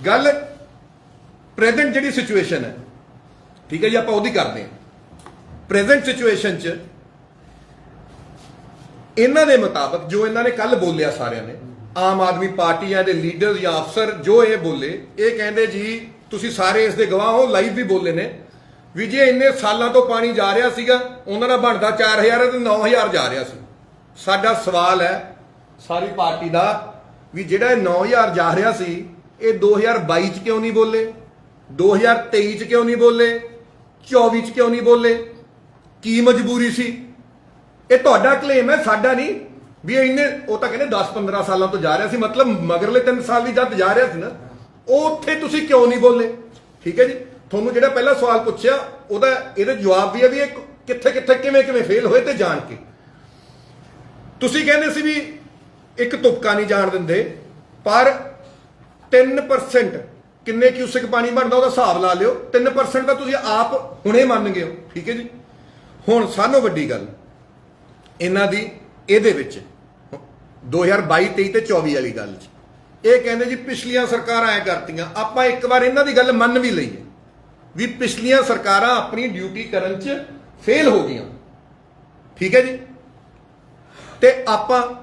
ਗੱਲ ਪ੍ਰੈਜ਼ੈਂਟ ਜਿਹੜੀ ਸਿਚੁਏਸ਼ਨ ਹੈ, ਠੀਕ ਹੈ ਜੀ, ਆਪਾਂ ਉਹਦੀ ਕਰਦੇ ਹਾਂ। ਪ੍ਰੈਜ਼ੈਂਟ ਸਿਚੁਏਸ਼ਨ 'ਚ ਇਹਨਾਂ ਦੇ ਮੁਤਾਬਕ ਜੋ ਇਹਨਾਂ ਨੇ ਕੱਲ ਬੋਲਿਆ ਸਾਰਿਆਂ ਨੇ, ਆਮ ਆਦਮੀ ਪਾਰਟੀਆਂ ਦੇ ਲੀਡਰ ਜਾਂ ਅਫਸਰ ਜੋ ਇਹ ਬੋਲੇ, ਇਹ ਕਹਿੰਦੇ ਜੀ ਤੁਸੀਂ ਸਾਰੇ ਇਸ ਦੇ ਗਵਾਹ ਹੋ ਲਾਈਵ ਵੀ ਬੋਲੇ ਨੇ। ਵੀ ਜੇ ਇੰਨੇ ਸਾਲਾਂ ਤੋਂ ਪਾਣੀ ਜਾ ਰਿਹਾ ਸੀਗਾ, ਉਹਨਾਂ ਦਾ ਬਣਦਾ 4000 ਤੇ 9000 ਜਾ ਰਿਹਾ ਸੀ। ਸਾਡਾ ਸਵਾਲ ਹੈ, ਸਾਰੀ ਪਾਰਟੀ ਦਾ, ਵੀ ਜਿਹੜਾ ਇਹ 9000 ਜਾ ਰਿਹਾ ਸੀ, ਇਹ 2022 ਚ ਕਿਉਂ ਨਹੀਂ ਬੋਲੇ? 2023 ਚ ਕਿਉਂ ਨਹੀਂ ਬੋਲੇ? 24 ਚ ਕਿਉਂ ਨਹੀਂ ਬੋਲੇ? ਕੀ ਮਜਬੂਰੀ ਸੀ? ਇਹ ਤੁਹਾਡਾ ਕਲੇਮ ਹੈ, ਸਾਡਾ ਨਹੀਂ। ਵੀ ਇਹ ਇੰਨੇ, ਉਹ ਤਾਂ ਕਹਿੰਦੇ 10-15 ਸਾਲਾਂ ਤੋਂ ਜਾ ਰਿਹਾ ਸੀ। ਮਤਲਬ ਮਗਰਲੇ 3 ਸਾਲ ਵੀ ਜਦ ਜਾ ਰਿਹਾ ਸੀ ਨਾ ਉਹ ਉੱਥੇ ਤੁਸੀਂ ਕਿਉਂ ਨਹੀਂ ਬੋਲੇ? ਠੀਕ ਹੈ ਜੀ? ਤੁਹਾਨੂੰ ਜਿਹੜਾ ਪਹਿਲਾ ਸਵਾਲ ਪੁੱਛਿਆ, ਉਹਦਾ ਇਹਦੇ ਜਵਾਬ ਵੀ ਹੈ ਵੀ ਇਹ ਕਿੱਥੇ ਕਿੱਥੇ, ਕਿਵੇਂ ਕਿਵੇਂ ਫੇਲ ਹੋਏ ਤੇ ਜਾਣ ਕੇ। ਤੁਸੀਂ ਕਹਿੰਦੇ ਸੀ ਵੀ ਇੱਕ ਤੁਪਕਾ ਨਹੀਂ ਜਾਣ ਦਿੰਦੇ, ਪਰ 3% ਕਿੰਨੇ ਕਿਊਸਿਕ ਪਾਣੀ ਬਣਦਾ ਉਹਦਾ ਹਿਸਾਬ ਲਾ ਲਿਓ 3% ਤਾਂ ਤੁਸੀਂ ਆਪ ਹੁਣੇ ਮੰਨ ਗਏ ਹੋ, ਠੀਕ ਹੈ ਜੀ? ਹੁਣ ਸਾਨੂੰ ਵੱਡੀ ਗੱਲ, ਇਹਨਾਂ ਦੀ ਇਹਦੇ ਵਿੱਚ 2022 23 ਤੇ 24 ਵਾਲੀ ਗੱਲ 'ਚ। ਇਹ ਕਹਿੰਦੇ ਜੀ ਪਿਛਲੀਆਂ ਸਰਕਾਰਾਂ ਐ ਕਰਤੀਆਂ। ਆਪਾਂ ਇੱਕ ਵਾਰ ਇਹਨਾਂ ਦੀ ਗੱਲ ਮੰਨ ਵੀ ਲਈਏ। ਵੀ ਪਿਛਲੀਆਂ ਸਰਕਾਰਾਂ ਆਪਣੀ ਡਿਊਟੀ ਕਰਨ 'ਚ ਫੇਲ ਹੋ ਗਈਆਂ। ਠੀਕ ਹੈ ਜੀ? ਤੇ ਆਪਾਂ,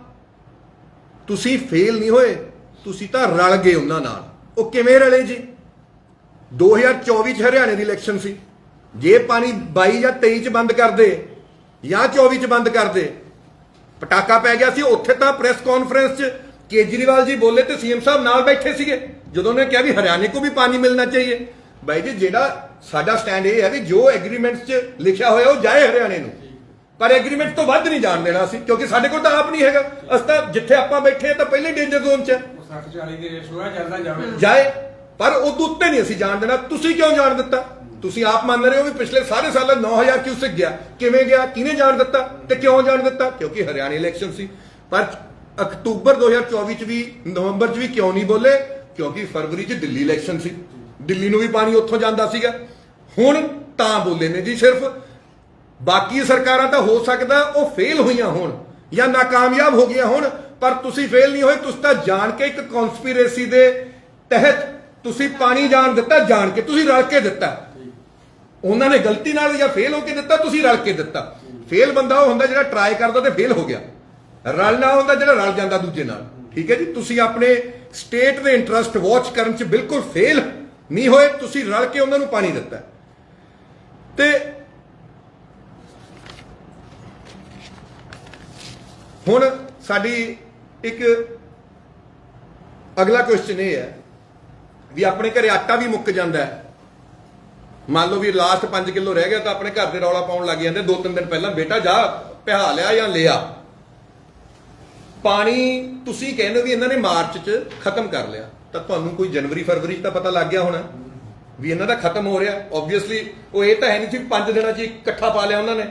ਤੁਸੀਂ ਫੇਲ ਨਹੀਂ ਹੋਏ, ਤੁਸੀਂ ਤਾਂ ਰਲ ਗਏ ਉਹਨਾਂ ਨਾਲ। ਉਹ ਕਿਵੇਂ ਰਲੇ ਜੀ? 2024 ਚ ਹਰਿਆਣੇ ਦੀ ਇਲੈਕਸ਼ਨ ਸੀ। ਜੇ ਪਾਣੀ 22 ਜਾਂ 23 ਚ ਬੰਦ ਕਰਦੇ ਜਾਂ 24 ਚ ਬੰਦ ਕਰਦੇ, ਪਟਾਕਾ ਪੈ ਗਿਆ ਸੀ, ਉੱਥੇ ਤਾਂ ਪ੍ਰੈਸ ਕਾਨਫਰੰਸ 'ਚ ਕੇਜਰੀਵਾਲ ਜੀ ਬੋਲੇ ਤੇ ਸੀਐਮ ਸਾਹਿਬ ਨਾਲ ਬੈਠੇ ਸੀਗੇ। ਜਦੋਂ ਉਹਨੇ ਕਿਹਾ ਵੀ ਹਰਿਆਣੇ ਕੋ ਵੀ ਪਾਣੀ ਮਿਲਣਾ ਚਾਹੀਏ। ਬਾਈ ਜੀ ਜਿਹੜਾ ਸਾਡਾ ਸਟੈਂਡ ਇਹ ਹੈ ਵੀ ਜੋ ਐਗਰੀਮੈਂਟਸ 'ਚ ਲਿਖਿਆ ਹੋਇਆ ਉਹ ਜਾਏ ਹਰਿਆਣੇ ਨੂੰ। ਪਰ ਐਗਰੀਮੈਂਟ ਤੋਂ ਵੱਧ ਨਹੀਂ ਜਾਣ ਦੇਣਾ ਸੀ ਕਿਉਂਕਿ ਸਾਡੇ ਕੋਲ ਤਾਂ ਆਪ ਨਹੀਂ ਹੈਗਾ। ਅਸੀਂ ਤਾਂ ਜਿੱਥੇ ਆਪਾਂ ਬੈਠੇ ਤਾਂ ਪਹਿਲੇ ਡੇਂਜਰ ਜ਼ੋਨ 'ਚ। ਹੈ 60 40 ਦੀ ਰੇਸ਼ੋ ਹੈ ਚੱਲਦਾ ਜਾਵੇ। ਜਾਏ। ਪਰ ਉਹ ਤੋਂ ਉੱਤੇ ਨਹੀਂ ਅਸੀਂ ਜਾਣ ਦੇਣਾ। ਤੁਸੀਂ ਕਿਉਂ ਜਾਣ ਦਿੱਤਾ? ਤੁਸੀਂ ਆਪ ਮੰਨ ਰਹੇ ਹੋ ਵੀ ਪਿਛਲੇ ਸਾਰੇ ਸਾਲਾਂ 9000 ਕਿਊਸਿਕ ਗਿਆ। ਕਿਵੇਂ ਗਿਆ? ਕਿਹਨੇ ਜਾਣ ਦਿੱਤਾ? ਤੇ ਕਿਉਂ ਜਾਣ ਦਿੱਤਾ? ਕਿਉਂਕਿ ਹਰਿਆਣਾ ਇਲੈਕਸ਼ਨ ਸੀ। ਪਰ ਅਕਤੂਬਰ 2024 ਚ ਵੀ ਨਵੰਬਰ ਚ ਵੀ ਕਿਉਂ ਨਹੀਂ ਬੋਲੇ? ਕਿਉਂਕਿ ਫਰਵਰੀ ਚ ਦਿੱਲੀ ਇਲੈਕਸ਼ਨ ਸੀ। ਦਿੱਲੀ ਨੂੰ ਵੀ ਪਾਣੀ ਉੱਥੋਂ ਜਾਂਦਾ ਸੀਗਾ। ਹੁਣ ਤਾਂ ਬੋਲੇ ਨੇ ਜੀ ਸਿਰਫ। ਬਾਕੀ ਸਰਕਾਰਾਂ ਤਾਂ ਹੋ ਸਕਦਾ ਉਹ ਫੇਲ ਹੋਈਆਂ ਹੋਣ ਜਾਂ ਨਾਕਾਮਯਾਬ ਹੋ ਗਈਆਂ ਹੋਣ ਪਰ ਤੁਸੀਂ ਫੇਲ ਨਹੀਂ ਹੋਏ। ਤੁਸੀਂ ਤਾਂ ਜਾਣ ਕੇ ਇੱਕ ਕਨਸਪੀਰੇਸੀ ਦੇ ਤਹਿਤ ਤੁਸੀਂ ਪਾਣੀ ਜਾਣ ਦਿੱਤਾ ਜਾਣ ਕੇ ਤੁਸੀਂ ਰਲ ਕੇ ਦਿੱਤਾ। ਉਹਨਾਂ ਨੇ ਗਲਤੀ ਨਾਲ ਜਾਂ ਫੇਲ ਹੋ ਕੇ ਦਿੱਤਾ ਤੁਸੀਂ ਰਲ ਕੇ ਦਿੱਤਾ। ਫੇਲ ਬੰਦਾ ਉਹ ਹੁੰਦਾ ਜਿਹੜਾ ਟਰਾਈ ਕਰਦਾ ਤੇ ਫੇਲ ਹੋ ਗਿਆ। ਰਲਣਾ ਹੁੰਦਾ ਜਿਹੜਾ ਰਲ ਜਾਂਦਾ ਦੂਜੇ ਨਾਲ। ਠੀਕ ਹੈ ਜੀ? ਤੁਸੀਂ ਆਪਣੇ ਸਟੇਟ ਦੇ ਇੰਟਰਸਟ ਵਾਚ ਕਰਨ 'ਚ ਬਿਲਕੁਲ ਫੇਲ ਨਹੀਂ ਹੋਏ, ਤੁਸੀਂ ਰਲ ਕੇ ਉਹਨਾਂ ਨੂੰ ਪਾਣੀ ਦਿੱਤਾ। ਤੇ ਹੁਣ ਸਾਡੀ ਇੱਕ ਅਗਲਾ ਕੁਐਸਚਨ ਇਹ ਹੈ ਵੀ ਆਪਣੇ ਘਰੇ ਆਟਾ ਵੀ ਮੁੱਕ ਜਾਂਦਾ ਹੈ। ਮੰਨ ਲਓ ਵੀ ਲਾਸਟ 5 ਕਿਲੋ ਰਹਿ ਗਿਆ ਤਾਂ ਆਪਣੇ ਘਰ ਦੇ ਰੌਲਾ ਪਾਉਣ ਲੱਗ ਜਾਂਦੇ, ਦੋ ਤਿੰਨ ਦਿਨ ਪਹਿਲਾਂ, ਬੇਟਾ ਜਾ, ਪਿਹਾ ਲਿਆ ਜਾਂ ਲਿਆ। ਪਾਣੀ ਤੁਸੀਂ ਕਹਿੰਦੇ ਵੀ ਇਹਨਾਂ ਨੇ ਮਾਰਚ 'ਚ ਖਤਮ ਕਰ ਲਿਆ। ਤਾਂ ਤੁਹਾਨੂੰ ਕੋਈ ਜਨਵਰੀ, ਫਰਵਰੀ 'ਚ ਤਾਂ ਪਤਾ ਲੱਗ ਗਿਆ ਹੋਣਾ ਵੀ ਇਹਨਾਂ ਦਾ ਖਤਮ ਹੋ ਰਿਹਾ। ਆਬਵੀਅਸਲੀ ਉਹ ਇਹ ਤਾਂ ਹੈ ਨਹੀਂ ਸੀ ਪੰਜ ਦਿਨਾਂ 'ਚ ਇਕੱਠਾ ਪਾ ਲਿਆ ਉਹਨਾਂ ਨੇ।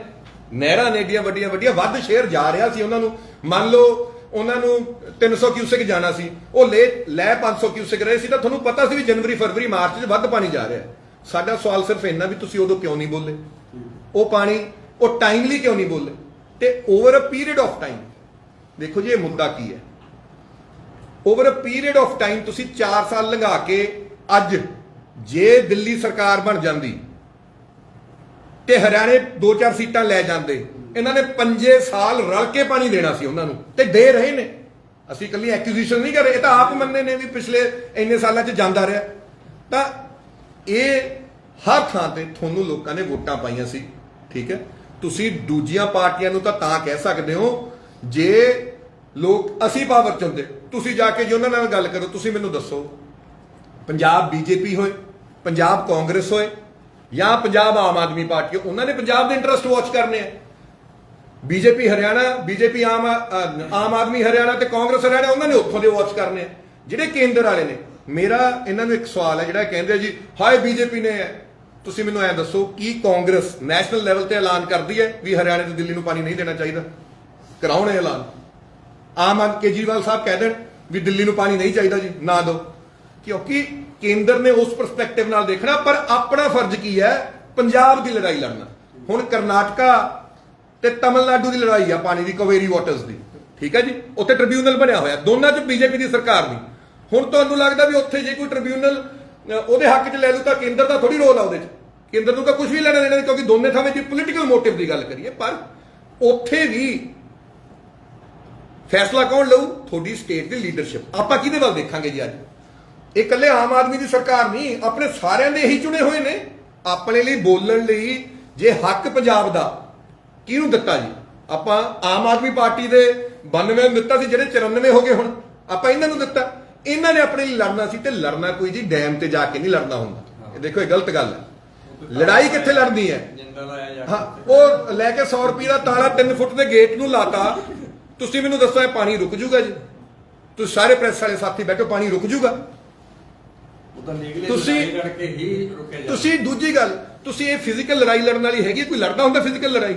ਨਹਿਰਾਂ ਨੇ ਏਡੀਆਂ ਵੱਡੀਆਂ ਵੱਡੀਆਂ, ਵੱਧ ਸ਼ੇਅਰ ਜਾ ਰਿਹਾ ਸੀ ਉਹਨਾਂ ਨੂੰ। ਮੰਨ ਲਓ ਉਹਨਾਂ ਨੂੰ 300 ਕਿਊਸਿਕ ਜਾਣਾ ਸੀ। ਉਹ ਲੈ ਲੈ 500 ਕਿਊਸਿਕ ਰਹੇ ਸੀ ਤਾਂ ਤੁਹਾਨੂੰ ਪਤਾ ਸੀ ਵੀ ਜਨਵਰੀ, ਫਰਵਰੀ, ਮਾਰਚ 'ਚ ਵੱਧ ਪਾਣੀ ਜਾ ਰਿਹਾ। ਸਾਡਾ ਸਵਾਲ ਸਿਰਫ ਇੰਨਾ ਵੀ ਤੁਸੀਂ ਉਦੋਂ ਕਿਉਂ ਨਹੀਂ ਬੋਲੇ? ਉਹ ਪਾਣੀ ਉਹ ਟਾਈਮਲੀ ਕਿਉਂ ਨਹੀਂ ਬੋਲੇ? ਤੇ over uh period of time ਦੇਖੋ ਜੀ, ਇਹ ਮੁੱਦਾ ਕੀ ਹੈ? Over uh period of time ਤੁਸੀਂ 4 ਸਾਲ ਲੰਘਾ ਕੇ ਅੱਜ ਜੇ ਦਿੱਲੀ ਸਰਕਾਰ ਬਣ ਜਾਂਦੀ ਤੇ ਹਰਿਆਣੇ 2-4 ਸੀਟਾਂ ਲੈ ਜਾਂਦੇ, ਇਹਨਾਂ ਨੇ 5 ਸਾਲ ਰਲ ਕੇ ਪਾਣੀ ਦੇਣਾ ਸੀ ਉਹਨਾਂ ਨੂੰ ਤੇ ਦੇ ਰਹੇ ਨੇ। ਅਸੀਂ ਇਕੱਲੀ ਐਕੂਜੀਸ਼ਨ ਨਹੀਂ ਕਰ ਰਹੇ, ਇਹ ਤਾਂ ਆਪ ਮੰਨਦੇ ਨੇ ਵੀ ਪਿਛਲੇ ਇੰਨੇ ਸਾਲਾਂ 'ਚ ਜਾਂਦਾ ਰਿਹਾ। ਤਾਂ ਇਹ ਹਰ ਥਾਂ ਤੇ ਤੁਹਾਨੂੰ ਲੋਕਾਂ ਨੇ ਵੋਟਾਂ ਪਾਈਆਂ ਸੀ, ਠੀਕ ਹੈ? ਤੁਸੀਂ ਦੂਜੀਆਂ ਪਾਰਟੀਆਂ ਨੂੰ ਤਾਂ ਤਾਂ ਕਹਿ ਸਕਦੇ ਹੋ ਜੇ ਲੋਕ ਅਸੀਂ ਪਾਵਰ ਚ ਹੁੰਦੇ ਤੁਸੀਂ ਜਾ ਕੇ ਜੀ ਉਹਨਾਂ ਨਾਲ ਗੱਲ ਕਰੋ ਤੁਸੀਂ ਮੈਨੂੰ ਦੱਸੋ। ਪੰਜਾਬ ਬੀਜੇਪੀ ਹੋਏ ਪੰਜਾਬ ਕਾਂਗਰਸ ਹੋਏ ਜਾਂ ਪੰਜਾਬ ਆਮ ਆਦਮੀ ਪਾਰਟੀ ਹੋਏ, ਉਹਨਾਂ ਨੇ ਪੰਜਾਬ ਦੇ ਇੰਟਰਸਟ ਵਾਚ ਕਰਨੇ ਆ। BJP Haryana BJP Aam uh, Aam Aadmi Haryana ਤੇ ਕਾਂਗਰਸ ਹਰਿਆਣਾ ਉਹਨਾਂ ਨੇ ਉੱਥੋਂ ਦੇ ਵਾਚ ਕਰਨੇ ਆ ਜਿਹੜੇ ਕੇਂਦਰ ਵਾਲੇ ਨੇ। ਮੇਰਾ ਇਹਨਾਂ ਨੂੰ ਇੱਕ ਸਵਾਲ ਹੈ ਜਿਹੜਾ ਕਹਿੰਦੇ ਜੀ ਹਾਏ ਬੀਜੇਪੀ ਨੇ ਤੁਸੀਂ ਮੈਨੂੰ ਐ ਦੱਸੋ ਕੀ ਕਾਂਗਰਸ ਨੈਸ਼ਨਲ ਲੈਵਲ ਤੇ ਐਲਾਨ ਕਰਦੀ ਹੈ ਵੀ ਹਰਿਆਣੇ ਤੇ ਦਿੱਲੀ ਨੂੰ ਪਾਣੀ ਨਹੀਂ ਦੇਣਾ ਚਾਹੀਦਾ? ਕਰਾਉਣ ਇਹ ਐਲਾਨ। ਆਮ ਆਦਮੀ ਕੇਜਰੀਵਾਲ ਸਾਹਿਬ ਕਹਿ ਦੇਣ ਵੀ ਦਿੱਲੀ ਨੂੰ ਪਾਣੀ ਨਹੀਂ ਚਾਹੀਦਾ ਜੀ, ਨਾ ਦਿਓ। ਕਿਉਂਕਿ ਕੇਂਦਰ ਨੇ ਉਸ ਪਰਸਪੈਕਟਿਵ ਨਾਲ ਦੇਖਣਾ, ਪਰ ਆਪਣਾ ਫਰਜ਼ ਕੀ ਹੈ? ਪੰਜਾਬ ਦੀ ਲੜਾਈ ਲੜਨਾ। ਹੁਣ ਕਰਨਾਟਕਾ ਤੇ ਤਮਿਲਨਾਡੂ ਦੀ ਲੜਾਈ ਆ ਪਾਣੀ ਦੀ, ਕਵੇਰੀ ਵਾਟਰਸ ਦੀ। ਠੀਕ ਹੈ ਜੀ? ਉੱਥੇ ਟ੍ਰਿਬਿਊਨਲ ਬਣਿਆ ਹੋਇਆ। ਦੋਨਾਂ 'ਚ ਬੀਜੇਪੀ ਦੀ ਸਰਕਾਰ ਦੀ ਹੁਣ ਤੁਹਾਨੂੰ ਲੱਗਦਾ ਵੀ ਉੱਥੇ ਜੇ ਕੋਈ ਟ੍ਰਿਬਿਊਨਲ ਉਹਦੇ ਹੱਕ 'ਚ ਲੈ ਲੂ ਤਾਂ ਕੇਂਦਰ ਦਾ ਥੋੜੀ ਰੋਲ ਆ ਉਹਦੇ 'ਚ। ਕੇਂਦਰ ਨੂੰ ਤਾਂ ਕੁਝ ਵੀ ਲੈਣਾ ਦੇਣਾ ਕਿਉਂਕਿ ਦੋਨੇ ਥਾਵੇਂ ਦੀ ਪੋਲੀਟੀਕਲ ਮੋਟਿਵ ਦੀ ਗੱਲ ਕਰੀਏ। ਪਰ ਉੱਥੇ ਵੀ ਫੈਸਲਾ ਕੌਣ ਲਊ? ਤੁਹਾਡੀ ਸਟੇਟ ਦੀ ਲੀਡਰਸ਼ਿਪ ਆਪਾਂ ਕਿਹਦੇ ਵੱਲ ਦੇਖਾਂਗੇ ਜੀ ਅੱਜ? ਇਹ ਇਕੱਲੇ ਆਮ ਆਦਮੀ ਦੀ ਸਰਕਾਰ ਨਹੀਂ ਆਪਣੇ ਸਾਰਿਆਂ ਦੇ ਇਹੀ ਚੁਣੇ ਹੋਏ ਨੇ। ਆਪਣੇ ਲਈ ਬੋਲਣ ਲਈ ਜੇ ਹੱਕ ਪੰਜਾਬ ਦਾ ਕਿਹਨੂੰ ਦਿੱਤਾ ਜੀ? ਆਪਾਂ ਆਮ ਆਦਮੀ ਪਾਰਟੀ ਦੇ 92 ਨੂੰ ਦਿੱਤਾ ਸੀ ਜਿਹੜੇ 94 ਹੋ ਗਏ ਹੁਣ। ਆਪਾਂ ਇਹਨਾਂ ਨੂੰ ਦਿੱਤਾ। ਇਹਨਾਂ ਨੇ ਆਪਣੇ ਲਈ ਲੜਨਾ ਸੀ ਤੇ ਲੜਨਾ ਕੋਈ ਜੀ ਡੈਮ ਤੇ ਜਾ ਕੇ ਨਹੀਂ ਲੜਨਾ ਹੁੰਦਾ। ਇਹ ਦੇਖੋ ਇਹ ਗਲਤ ਗੱਲ ਹੈ। ਲੜਾਈ ਕਿੱਥੇ ਲੜਨੀ ਹੈ? ਹਾਂ ਉਹ ਲੈ ਕੇ 100 ਰੁਪਏ ਦਾ ਤਾਲਾ 3 ਫੁੱਟ ਦੇ ਗੇਟ ਨੂੰ ਲਾਤਾ। ਤੁਸੀਂ ਮੈਨੂੰ ਦੱਸੋ ਇਹ ਪਾਣੀ ਰੁਕ ਜੂਗਾ ਜੀ? ਤੁਸੀਂ ਸਾਰੇ ਪ੍ਰੈਸ ਵਾਲੇ ਸਾਥੀ ਬੈਠੋ ਪਾਣੀ ਰੁਕ ਜੂਗਾ? ਤੁਸੀਂ- ਤੁਸੀਂ ਦੂਜੀ ਗੱਲ ਤੁਸੀਂ ਇਹ ਫਿਜ਼ੀਕਲ ਲੜਾਈ ਲੜਨ ਵਾਲੀ ਹੈਗੀ? ਕੋਈ ਲੜਦਾ ਹੁੰਦਾ ਫਿਜ਼ੀਕਲ ਲੜਾਈ?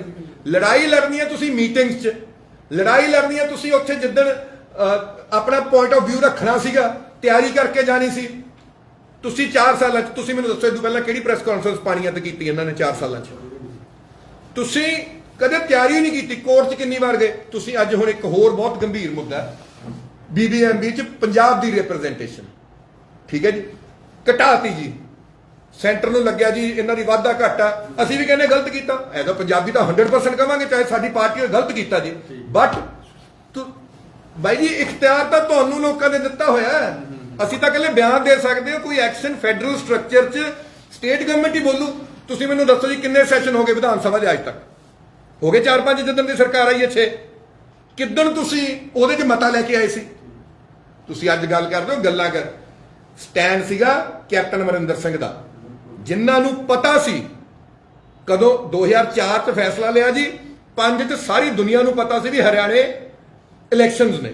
ਲੜਾਈ ਲੜਨੀ ਹੈ ਤੁਸੀਂ ਮੀਟਿੰਗਸ 'ਚ। ਲੜਾਈ ਲੜਨੀ ਹੈ ਤੁਸੀਂ ਉੱਥੇ ਜਿੱਦਣ ਆਪਣਾ ਪੁਆਇੰਟ ਆਫ View ਰੱਖਣਾ ਸੀਗਾ ਤਿਆਰੀ ਕਰਕੇ ਜਾਣੀ ਸੀ। ਤੁਸੀਂ 4 ਸਾਲਾਂ 'ਚ ਤੁਸੀਂ ਮੈਨੂੰ ਦੱਸੋ ਇਹ ਤੋਂ ਪਹਿਲਾਂ ਕਿਹੜੀ ਪ੍ਰੈਸ ਕਾਨਫਰੰਸ ਪਾਣੀਆਂ ਤੇ ਕੀਤੀ ਇਹਨਾਂ ਨੇ 4 ਸਾਲਾਂ 'ਚ? ਤੁਸੀਂ ਕਦੇ ਤਿਆਰੀ ਨਹੀਂ ਕੀਤੀ, ਕੋਰਟ 'ਚ ਕਿੰਨੀ ਵਾਰ ਗਏ? ਤੁਸੀਂ ਅੱਜ ਹੁਣ ਇੱਕ ਹੋਰ ਬਹੁਤ ਗੰਭੀਰ ਮੁੱਦਾ ਹੈ। ਬੀਬੀਐਮਬੀ 'ਚ ਪੰਜਾਬ ਦੀ ਰਿਪਰੈਜ਼ੈਂਟੇਸ਼ਨ ਠੀਕ ਹੈ ਜੀ? ਘਟਾਤੀ ਜੀ। ਸੈਂਟਰ ਨੂੰ ਲੱਗਿਆ ਜੀ, ਇਹਨਾਂ ਦੀ ਵਾਧਾ ਘਾਟਾ। ਅਸੀਂ ਵੀ ਕਹਿੰਦੇ ਗਲਤ ਕੀਤਾ। ਐਦਾ ਪੰਜਾਬੀ ਤਾਂ 100% ਕਵਾਂਗੇ, ਚਾਹੇ ਸਾਡੀ ਪਾਰਟੀ ਨੇ ਗਲਤ ਕੀਤਾ ਜੀ। ਬਟ ਬਾਈ ਜੀ, ਇਖਤਿਆਰ ਤਾਂ ਤੁਹਾਨੂੰ ਲੋਕਾਂ ਨੇ ਦਿੱਤਾ ਹੋਇਆ ਅਸੀਂ ਤਾਂ ਇਕੱਲੇ ਬਿਆਨ ਦੇ ਸਕਦੇ ਹਾਂ, ਕੋਈ ਐਕਸ਼ਨ ਫੈਡਰਲ ਸਟਰਕਚਰ 'ਚ ਸਟੇਟ ਗਵਰਨਮੈਂਟ ਹੀ ਬੋਲੂ। ਤੁਸੀਂ ਮੈਨੂੰ ਦੱਸੋ ਜੀ, ਕਿੰਨੇ ਸੈਸ਼ਨ ਹੋ ਗਏ ਵਿਧਾਨ ਸਭਾ ਦੇ ਅੱਜ ਤੱਕ? ਹੋ ਗਏ 4-5 ਜਿੱਦਣ ਦੀ ਸਰਕਾਰ ਆਈ ਹੈ 6 ਕਿੱਦਣ ਤੁਸੀਂ ਉਹਦੇ 'ਚ ਮਤਾ ਲੈ ਕੇ ਆਏ ਸੀ? ਤੁਸੀਂ ਅੱਜ ਗੱਲ ਕਰਦੇ ਹੋ, ਗੱਲਾਂ ਕਰ। ਸਟੈਂਡ ਸੀਗਾ ਕੈਪਟਨ ਅਮਰਿੰਦਰ ਸਿੰਘ ਦਾ। ਜਿਨ੍ਹਾਂ ਨੂੰ ਪਤਾ ਸੀ, ਕਦੋਂ 2004 ਚ ਫੈਸਲਾ ਲਿਆ ਜੀ, ਪੰਜ ਚ ਸਾਰੀ ਦੁਨੀਆ ਨੂੰ ਪਤਾ ਸੀ ਵੀ ਹਰਿਆਣੇ ਇਲੈਕਸ਼ਨਸ ਨੇ।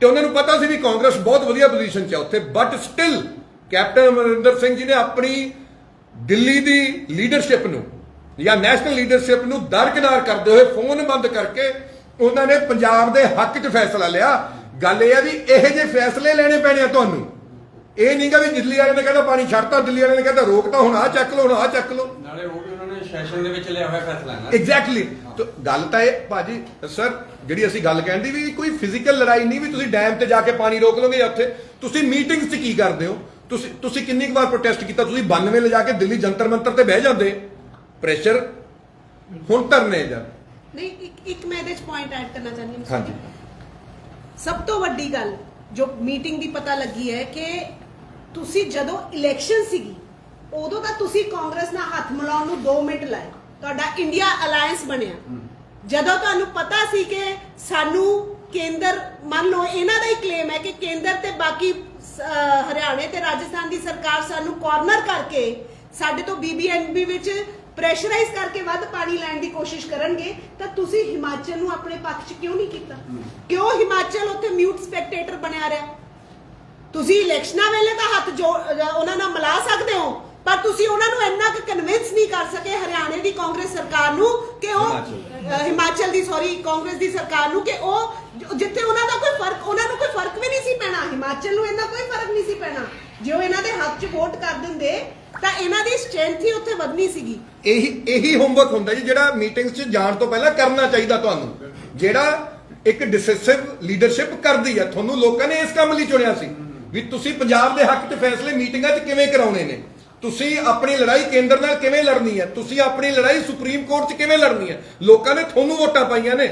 ਤੇ ਉਹਨਾਂ ਨੂੰ ਪਤਾ ਸੀ ਵੀ ਕਾਂਗਰਸ ਬਹੁਤ ਵਧੀਆ ਪੋਜੀਸ਼ਨ 'ਚ ਹੈ ਉੱਥੇ but still captain Amarinder Singh ji ਨੇ ਆਪਣੀ ਦਿੱਲੀ ਦੀ ਲੀਡਰਸ਼ਿਪ ਨੂੰ ਜਾਂ ਨੈਸ਼ਨਲ ਲੀਡਰਸ਼ਿਪ ਨੂੰ ਦਰਕਿਨਾਰ ਕਰਦੇ ਹੋਏ ਫੋਨ ਬੰਦ ਕਰਕੇ ਉਹਨਾਂ ਨੇ ਪੰਜਾਬ ਦੇ ਹੱਕ 'ਚ ਫੈਸਲਾ ਲਿਆ। ਗੱਲ ਇਹ ਆ ਵੀ ਇਹੋ ਜਿਹੇ ਫੈਸਲੇ ਲੈਣੇ ਪੈਣੇ ਆ ਤੁਹਾਨੂੰ। ਇਹ ਨਹੀਂਗਾ ਵੀ ਦਿੱਲੀ ਵਾਲੇ ਨੇ ਕਹਿੰਦਾ ਪਾਣੀ ਛੱਡਤਾ ਦਿੱਲੀ ਵਾਲੇ ਨੇ ਕਹਿੰਦਾ ਰੋਕਤਾ ਹੁਣ ਆ ਚੱਕ ਲਓ ਹੁਣ ਆ ਚੱਕ ਲਓ। ਨਾਲੇ ਉਹ ਵੀ ਉਹਨਾਂ ਨੇ ਸੈਸ਼ਨ ਦੇ ਵਿੱਚ ਲਿਆ ਹੋਇਆ ਫੈਸਲਾ ਨਾ। ਐਗਜ਼ੈਕਟਲੀ ਤਾਂ ਗੱਲ ਤਾਂ ਇਹ ਭਾਜੀ ਸਰ ਜਿਹੜੀ ਅਸੀਂ ਗੱਲ ਕਹਿੰਦੀ ਵੀ ਕੋਈ ਫਿਜ਼ੀਕਲ ਲੜਾਈ ਨਹੀਂ ਵੀ ਤੁਸੀਂ ਡੈਮ ਤੇ ਜਾ ਕੇ ਪਾਣੀ ਰੋਕ ਲਓਗੇ ਜਾਂ ਉੱਥੇ। ਤੁਸੀਂ ਮੀਟਿੰਗਸ 'ਚ ਕੀ ਕਰਦੇ ਹੋ? ਤੁਸੀਂ ਤੁਸੀਂ ਕਿੰਨੀ ਕੁ ਵਾਰ ਪ੍ਰੋਟੈਸਟ ਕੀਤਾ? ਤੁਸੀਂ 92 ਲਿਜਾ ਕੇ ਦਿੱਲੀ ਜੰਤਰ ਮੰਤਰ ਤੇ ਬਹਿ ਜਾਂਦੇ। ਪ੍ਰੈਸ਼ਰ ਹੁਣ ਧਰਨੇ ਜਾਂ। ਨਹੀਂ ਇੱਕ ਇੱਕ ਮੈਂ ਇਹਦੇ ਚ ਪੁਆਇੰਟ ਐਡ ਕਰਨਾ ਚਾਹੁੰਦੀ ਹਾਂ। ਹਾਂਜੀ। ਸਭ ਤੋਂ ਵੱਡੀ ਗੱਲ ਜੋ ਮੀਟਿੰਗ ਦੀ ਪਤਾ ਲੱਗੀ ਹੈ ਕਿ ਤੁਸੀਂ ਜਦੋਂ ਇਲੈਕਸ਼ਨ ਸੀਗੀ ਉਦੋਂ ਤਾਂ ਤੁਸੀਂ ਕਾਂਗਰਸ ਨਾਲ ਹੱਥ ਮਿਲਾਉਣ ਨੂੰ 2 ਮਿੰਟ ਲਾਏ। ਤੁਹਾਡਾ ਇੰਡੀਆ ਅਲਾਈਅੰਸ ਬਣਿਆ। ਜਦੋਂ ਤੁਹਾਨੂੰ ਪਤਾ ਸੀ ਕਿ ਸਾਨੂੰ ਕੇਂਦਰ ਮੰਨ ਲਓ ਇਹਨਾਂ ਦਾ ਹੀ ਕਲੇਮ ਹੈ ਕਿ ਕੇਂਦਰ ਤੇ ਬਾਕੀ ਹਰਿਆਣੇ ਤੇ ਰਾਜਸਥਾਨ ਦੀ ਸਰਕਾਰ ਸਾਨੂੰ ਕਾਰਨਰ ਕਰਕੇ ਸਾਡੇ ਤੋਂ ਬੀਬੀਐਨਬੀ ਵਿੱਚ ਪ੍ਰੈਸ਼ਰਾਈਜ਼ ਕਰਕੇ ਵੱਧ ਪਾਣੀ ਲੈਣ ਦੀ ਕੋਸ਼ਿਸ਼ ਕਰਨਗੇ ਤਾਂ ਤੁਸੀਂ ਹਿਮਾਚਲ ਨੂੰ ਆਪਣੇ ਪੱਖ 'ਚ ਕਿਉਂ ਨਹੀਂ ਕੀਤਾ? ਕਿਉਂ ਹਿਮਾਚਲ ਉੱਥੇ ਮਿਊਟ ਸਪੈਕਟੇਟਰ ਬਣਿਆ ਰਿਹਾ? ਤੁਸੀਂ ਇਲੈਕਸ਼ਨਾਂ ਵੇਲੇ ਤਾਂ ਹੱਥ ਜੋ ਉਹਨਾਂ ਨਾਲ ਮਿਲਾ ਸਕਦੇ ਹੋ ਪਰ ਤੁਸੀਂ ਉਹਨਾਂ ਨੂੰ ਇੰਨਾ ਕਿ ਕਨਵਿੰਸ ਨਹੀਂ ਕਰ ਸਕੇ ਹਰਿਆਣੇ ਦੀ ਕਾਂਗਰਸ ਸਰਕਾਰ ਨੂੰ ਕਿ ਉਹ ਹਿਮਾਚਲ ਦੀ। ਸੌਰੀ ਕਾਂਗਰਸ ਦੀ ਸਰਕਾਰ ਨੂੰ ਕਿ ਉਹ ਜਿੱਥੇ ਉਹਨਾਂ ਦਾ ਕੋਈ ਫ਼ਰਕ ਉਹਨਾਂ ਨੂੰ ਕੋਈ ਫ਼ਰਕ ਵੀ ਨਹੀਂ ਸੀ ਪੈਣਾ ਹਿਮਾਚਲ ਨੂੰ ਇੰਨਾ ਕੋਈ ਫ਼ਰਕ ਨਹੀਂ ਸੀ ਪੈਣਾ। ਜੇ ਉਹ ਇਹਨਾਂ ਦੇ ਹੱਥ 'ਚ ਵੋਟ ਕਰ ਦਿੰਦੇ ਤਾਂ ਇਹਨਾਂ ਦੀ ਸਟਰੈਂਥ ਹੀ ਉੱਥੇ ਵਧਣੀ ਸੀਗੀ। ਇਹੀ ਇਹੀ ਹੋਮਵਰਕ ਹੁੰਦਾ ਜੀ, ਜਿਹੜਾ ਮੀਟਿੰਗਸ 'ਚ ਜਾਣ ਤੋਂ ਪਹਿਲਾਂ ਕਰਨਾ ਚਾਹੀਦਾ ਤੁਹਾਨੂੰ। ਜਿਹੜਾ ਇੱਕ ਡਿਸਿਸਿਵ ਲੀਡਰਸ਼ਿਪ ਕਰਦੀ ਹੈ ਤੁਹਾਨੂੰ ਲੋਕਾਂ ਨੇ ਇਸ ਕੰਮ ਲਈ ਚੁਣਿਆ ਸੀ ਵੀ ਤੁਸੀਂ ਪੰਜਾਬ ਦੇ ਹੱਕ 'ਚ ਫੈਸਲੇ ਮੀਟਿੰਗਾਂ 'ਚ ਕਿਵੇਂ ਕਰਾਉਣੇ ਨੇ। ਤੁਸੀਂ ਆਪਣੀ ਲੜਾਈ ਕੇਂਦਰ ਨਾਲ ਕਿਵੇਂ ਲੜਨੀ ਹੈ ਤੁਸੀਂ ਆਪਣੀ ਲੜਾਈ ਸੁਪਰੀਮ ਕੋਰਟ 'ਚ ਕਿਵੇਂ ਲੜਨੀ ਹੈ ਲੋਕਾਂ ਨੇ ਤੁਹਾਨੂੰ ਵੋਟਾਂ ਪਾਈਆਂ ਨੇ।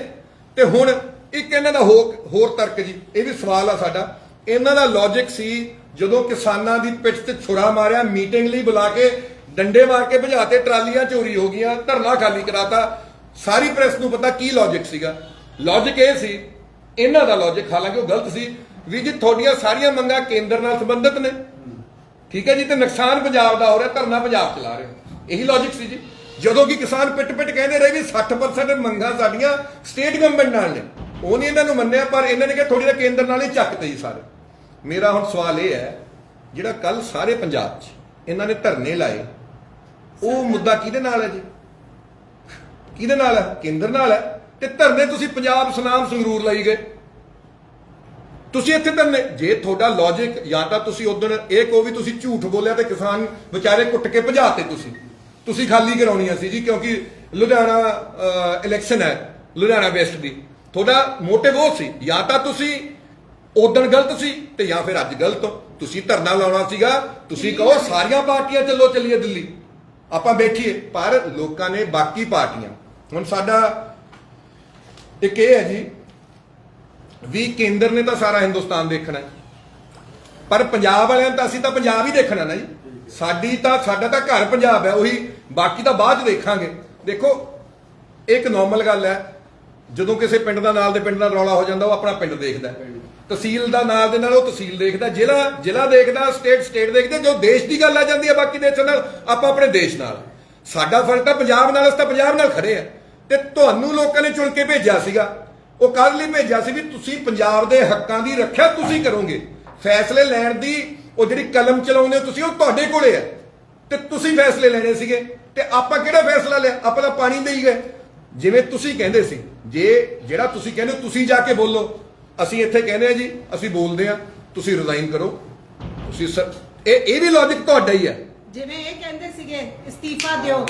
ਤੇ ਹੁਣ ਇੱਕ ਇਹਨਾਂ ਦਾ ਹੋਰ ਹੋਰ ਤਰਕ ਜੀ, ਇਹ ਵੀ ਸਵਾਲ ਆ ਸਾਡਾ। ਇਹਨਾਂ ਦਾ ਲੌਜੀਕ ਸੀ ਜਦੋਂ ਕਿਸਾਨਾਂ ਦੀ ਪਿੱਠ ਤੇ ਛੁਰਾ ਮਾਰਿਆ, ਮੀਟਿੰਗ ਲਈ ਬੁਲਾ ਕੇ ਡੰਡੇ ਮਾਰ ਕੇ ਭਜਾਤੇ ਟਰਾਲੀਆਂ ਚੋਰੀ ਹੋ ਗਈਆਂ, ਧਰਨਾ ਖਾਲੀ ਕਰਾਤਾ। ਸਾਰੀ ਪ੍ਰੈਸ ਨੂੰ ਪਤਾ ਕੀ ਲੌਜੀਕ ਸੀਗਾ? ਲੌਜੀਕ ਇਹ ਸੀ, ਇਹਨਾਂ ਦਾ ਲੌਜੀਕ ਹਾਲਾਂਕਿ ਉਹ ਗਲਤ ਸੀ, ਵੀ ਜੀ ਤੁਹਾਡੀਆਂ ਸਾਰੀਆਂ ਮੰਗਾਂ ਕੇਂਦਰ ਨਾਲ ਸੰਬੰਧਿਤ ਨੇ। ਠੀਕ ਹੈ ਜੀ, ਤੇ ਨੁਕਸਾਨ ਪੰਜਾਬ ਦਾ ਹੋ ਰਿਹਾ, ਧਰਨਾ ਪੰਜਾਬ ਚਲਾ ਰਹੇ ਇਹੀ ਲੌਜੀਕ ਸੀ ਜੀ। ਜਦੋਂ ਕਿ ਕਿਸਾਨ ਪਿੱਟ ਪਿੱਟ ਕਹਿੰਦੇ ਰਹੇ ਵੀ 60% ਮੰਗਾਂ ਸਾਡੀਆਂ ਸਟੇਟ ਗਵਰਨਮੈਂਟ ਨਾਲ ਨੇ। ਉਹ ਨਹੀਂ ਇਹਨਾਂ ਨੂੰ ਮੰਨਿਆ, ਪਰ ਇਹਨਾਂ ਨੇ ਕਿਹਾ ਥੋੜੀ ਜਿਹਾ ਕੇਂਦਰ ਨਾਲ ਹੀ ਚੱਕਤੇ ਜੀ ਸਾਰੇ। ਮੇਰਾ ਹੁਣ ਸਵਾਲ ਇਹ ਹੈ ਜਿਹੜਾ ਕੱਲ ਸਾਰੇ ਪੰਜਾਬ 'ਚ ਇਹਨਾਂ ਨੇ ਧਰਨੇ ਲਾਏ ਉਹ ਮੁੱਦਾ ਕਿਹਦੇ ਨਾਲ ਹੈ ਜੀ? ਕਿਹਦੇ ਨਾਲ ਹੈ? ਕੇਂਦਰ ਨਾਲ ਹੈ? ਤੇ ਧਰਨੇ ਤੁਸੀਂ ਪੰਜਾਬ ਸੁਨਾਮ ਸੰਗਰੂਰ ਲਈ ਗਏ। ਤੁਸੀਂ ਇੱਥੇ ਧਰਨੇ ਜੇ ਤੁਹਾਡਾ ਲੌਜੀਕ ਜਾਂ ਤਾਂ ਤੁਸੀਂ ਉਦੋਂ ਇਹ ਕਹੋ ਵੀ ਤੁਸੀਂ ਝੂਠ ਬੋਲਿਆ ਤੇ ਕਿਸਾਨ ਵਿਚਾਰੇ ਕੁੱਟ ਕੇ ਭਜਾਤੇ ਤੁਸੀਂ। ਤੁਸੀਂ ਖਾਲੀ ਕਰਾਉਣੀਆਂ ਸੀ ਜੀ ਕਿਉਂਕਿ ਲੁਧਿਆਣਾ ਇਲੈਕਸ਼ਨ ਹੈ ਲੁਧਿਆਣਾ ਵੈਸਟ ਦੀ। ਤੁਹਾਡਾ ਮੋਟਿਵ ਉਹ ਸੀ ਜਾਂ ਤਾਂ ਤੁਸੀਂ ਉਦੋਂ ਗਲਤ ਸੀ ਤੇ ਜਾਂ ਫਿਰ ਅੱਜ ਗਲਤ ਹੋ। ਤੁਸੀਂ ਧਰਨਾ ਲਾਉਣਾ ਸੀਗਾ, ਤੁਸੀਂ ਕਹੋ ਸਾਰੀਆਂ ਪਾਰਟੀਆਂ ਚੱਲੋ ਚੱਲੀਏ ਦਿੱਲੀ। ਆਪਾਂ ਬੈਠੀਏ, ਪਰ ਲੋਕਾਂ ਨੇ ਬਾਕੀ ਪਾਰਟੀਆਂ। ਹੁਣ ਸਾਡਾ ਇੱਕ ਇਹ ਹੈ ਜੀ, ਵੀ ਕੇਂਦਰ ਨੇ ਤਾਂ ਸਾਰਾ ਹਿੰਦੁਸਤਾਨ ਦੇਖਣਾ ਪਰ ਪੰਜਾਬ ਵਾਲਿਆਂ ਤਾਂ ਅਸੀਂ ਤਾਂ ਪੰਜਾਬ ਹੀ ਦੇਖਣਾ ਨਾ ਜੀ। ਸਾਡੀ ਤਾਂ, ਸਾਡਾ ਤਾਂ ਘਰ ਪੰਜਾਬ ਹੈ, ਉਹੀ ਬਾਕੀ ਤਾਂ ਬਾਅਦ ਚ ਦੇਖਾਂਗੇ। ਦੇਖੋ, ਇੱਕ ਨਾਰਮਲ ਗੱਲ ਹੈ, ਜਦੋਂ ਕਿਸੇ ਪਿੰਡ ਦਾ ਨਾਲ ਦੇ ਪਿੰਡ ਨਾਲ ਰੌਲਾ ਹੋ ਜਾਂਦਾ, ਉਹ ਆਪਣਾ ਪਿੰਡ ਦੇਖਦਾ ਤਹਿਸੀਲ ਦਾ ਨਾਂ ਦੇ ਨਾਲ ਉਹ ਤਹਿਸੀਲ ਦੇਖਦਾ ਜ਼ਿਲ੍ਹਾ ਜ਼ਿਲ੍ਹਾ ਦੇਖਦਾ ਸਟੇਟ ਸਟੇਟ ਦੇਖਦੇ ਜੋ ਦੇਸ਼ ਦੀ ਗੱਲ ਆ ਜਾਂਦੀ ਹੈ ਬਾਕੀ ਦੇਸ਼ਾਂ ਨਾਲ ਆਪਾਂ ਆਪਣੇ ਦੇਸ਼ ਨਾਲ। ਸਾਡਾ ਫ਼ਰਕ ਤਾਂ ਪੰਜਾਬ ਨਾਲ ਅਸੀਂ ਤਾਂ ਪੰਜਾਬ ਨਾਲ ਖੜੇ ਆ। ਤੇ ਤੁਹਾਨੂੰ ਲੋਕਾਂ ਨੇ ਚੁਣ ਕੇ ਭੇਜਿਆ ਸੀਗਾ। ਉਹ ਕੱਲ ਲਈ ਭੇਜਿਆ ਸੀ ਵੀ ਤੁਸੀਂ ਪੰਜਾਬ ਦੇ ਹੱਕਾਂ ਦੀ ਰੱਖਿਆ ਤੁਸੀਂ ਕਰੋਗੇ। ਫੈਸਲੇ ਲੈਣ ਦੀ ਉਹ ਜਿਹੜੀ ਕਲਮ ਚਲਾਉਂਦੇ ਹੋ ਤੁਸੀਂ ਉਹ ਤੁਹਾਡੇ ਕੋਲੇ ਹੈ ਤੇ ਤੁਸੀਂ ਫੈਸਲੇ ਲੈਣੇ ਸੀਗੇ। ਤੇ ਆਪਾਂ ਕਿਹੜਾ ਫੈਸਲਾ ਲਿਆ? ਆਪਾਂ ਤਾਂ ਪਾਣੀ ਦੇਈ ਗਏ। ਜਿਵੇਂ ਤੁਸੀਂ ਕਹਿੰਦੇ ਸੀ ਜੇ ਜਿਹੜਾ ਤੁਸੀਂ ਕਹਿੰਦੇ ਹੋ, ਤੁਸੀਂ ਜਾ ਕੇ ਬੋਲੋ। ਅਸੀਂ ਇੱਥੇ ਕਹਿੰਦੇ ਆ ਜੀ ਅਸੀਂ ਬੋਲਦੇ ਆ ਤੁਸੀਂ ਰਿਜ਼ਾਈਨ ਕਰੋ। ਤੁਸੀਂ ਇਹ ਇਹ ਵੀ ਲੌਜੀਕ ਤੁਹਾਡਾ ਹੀ ਹੈ ਜਿਵੇਂ ਇਹ ਕਹਿੰਦੇ ਸੀਗੇ ਅਸਤੀਫਾ ਦਿਓ।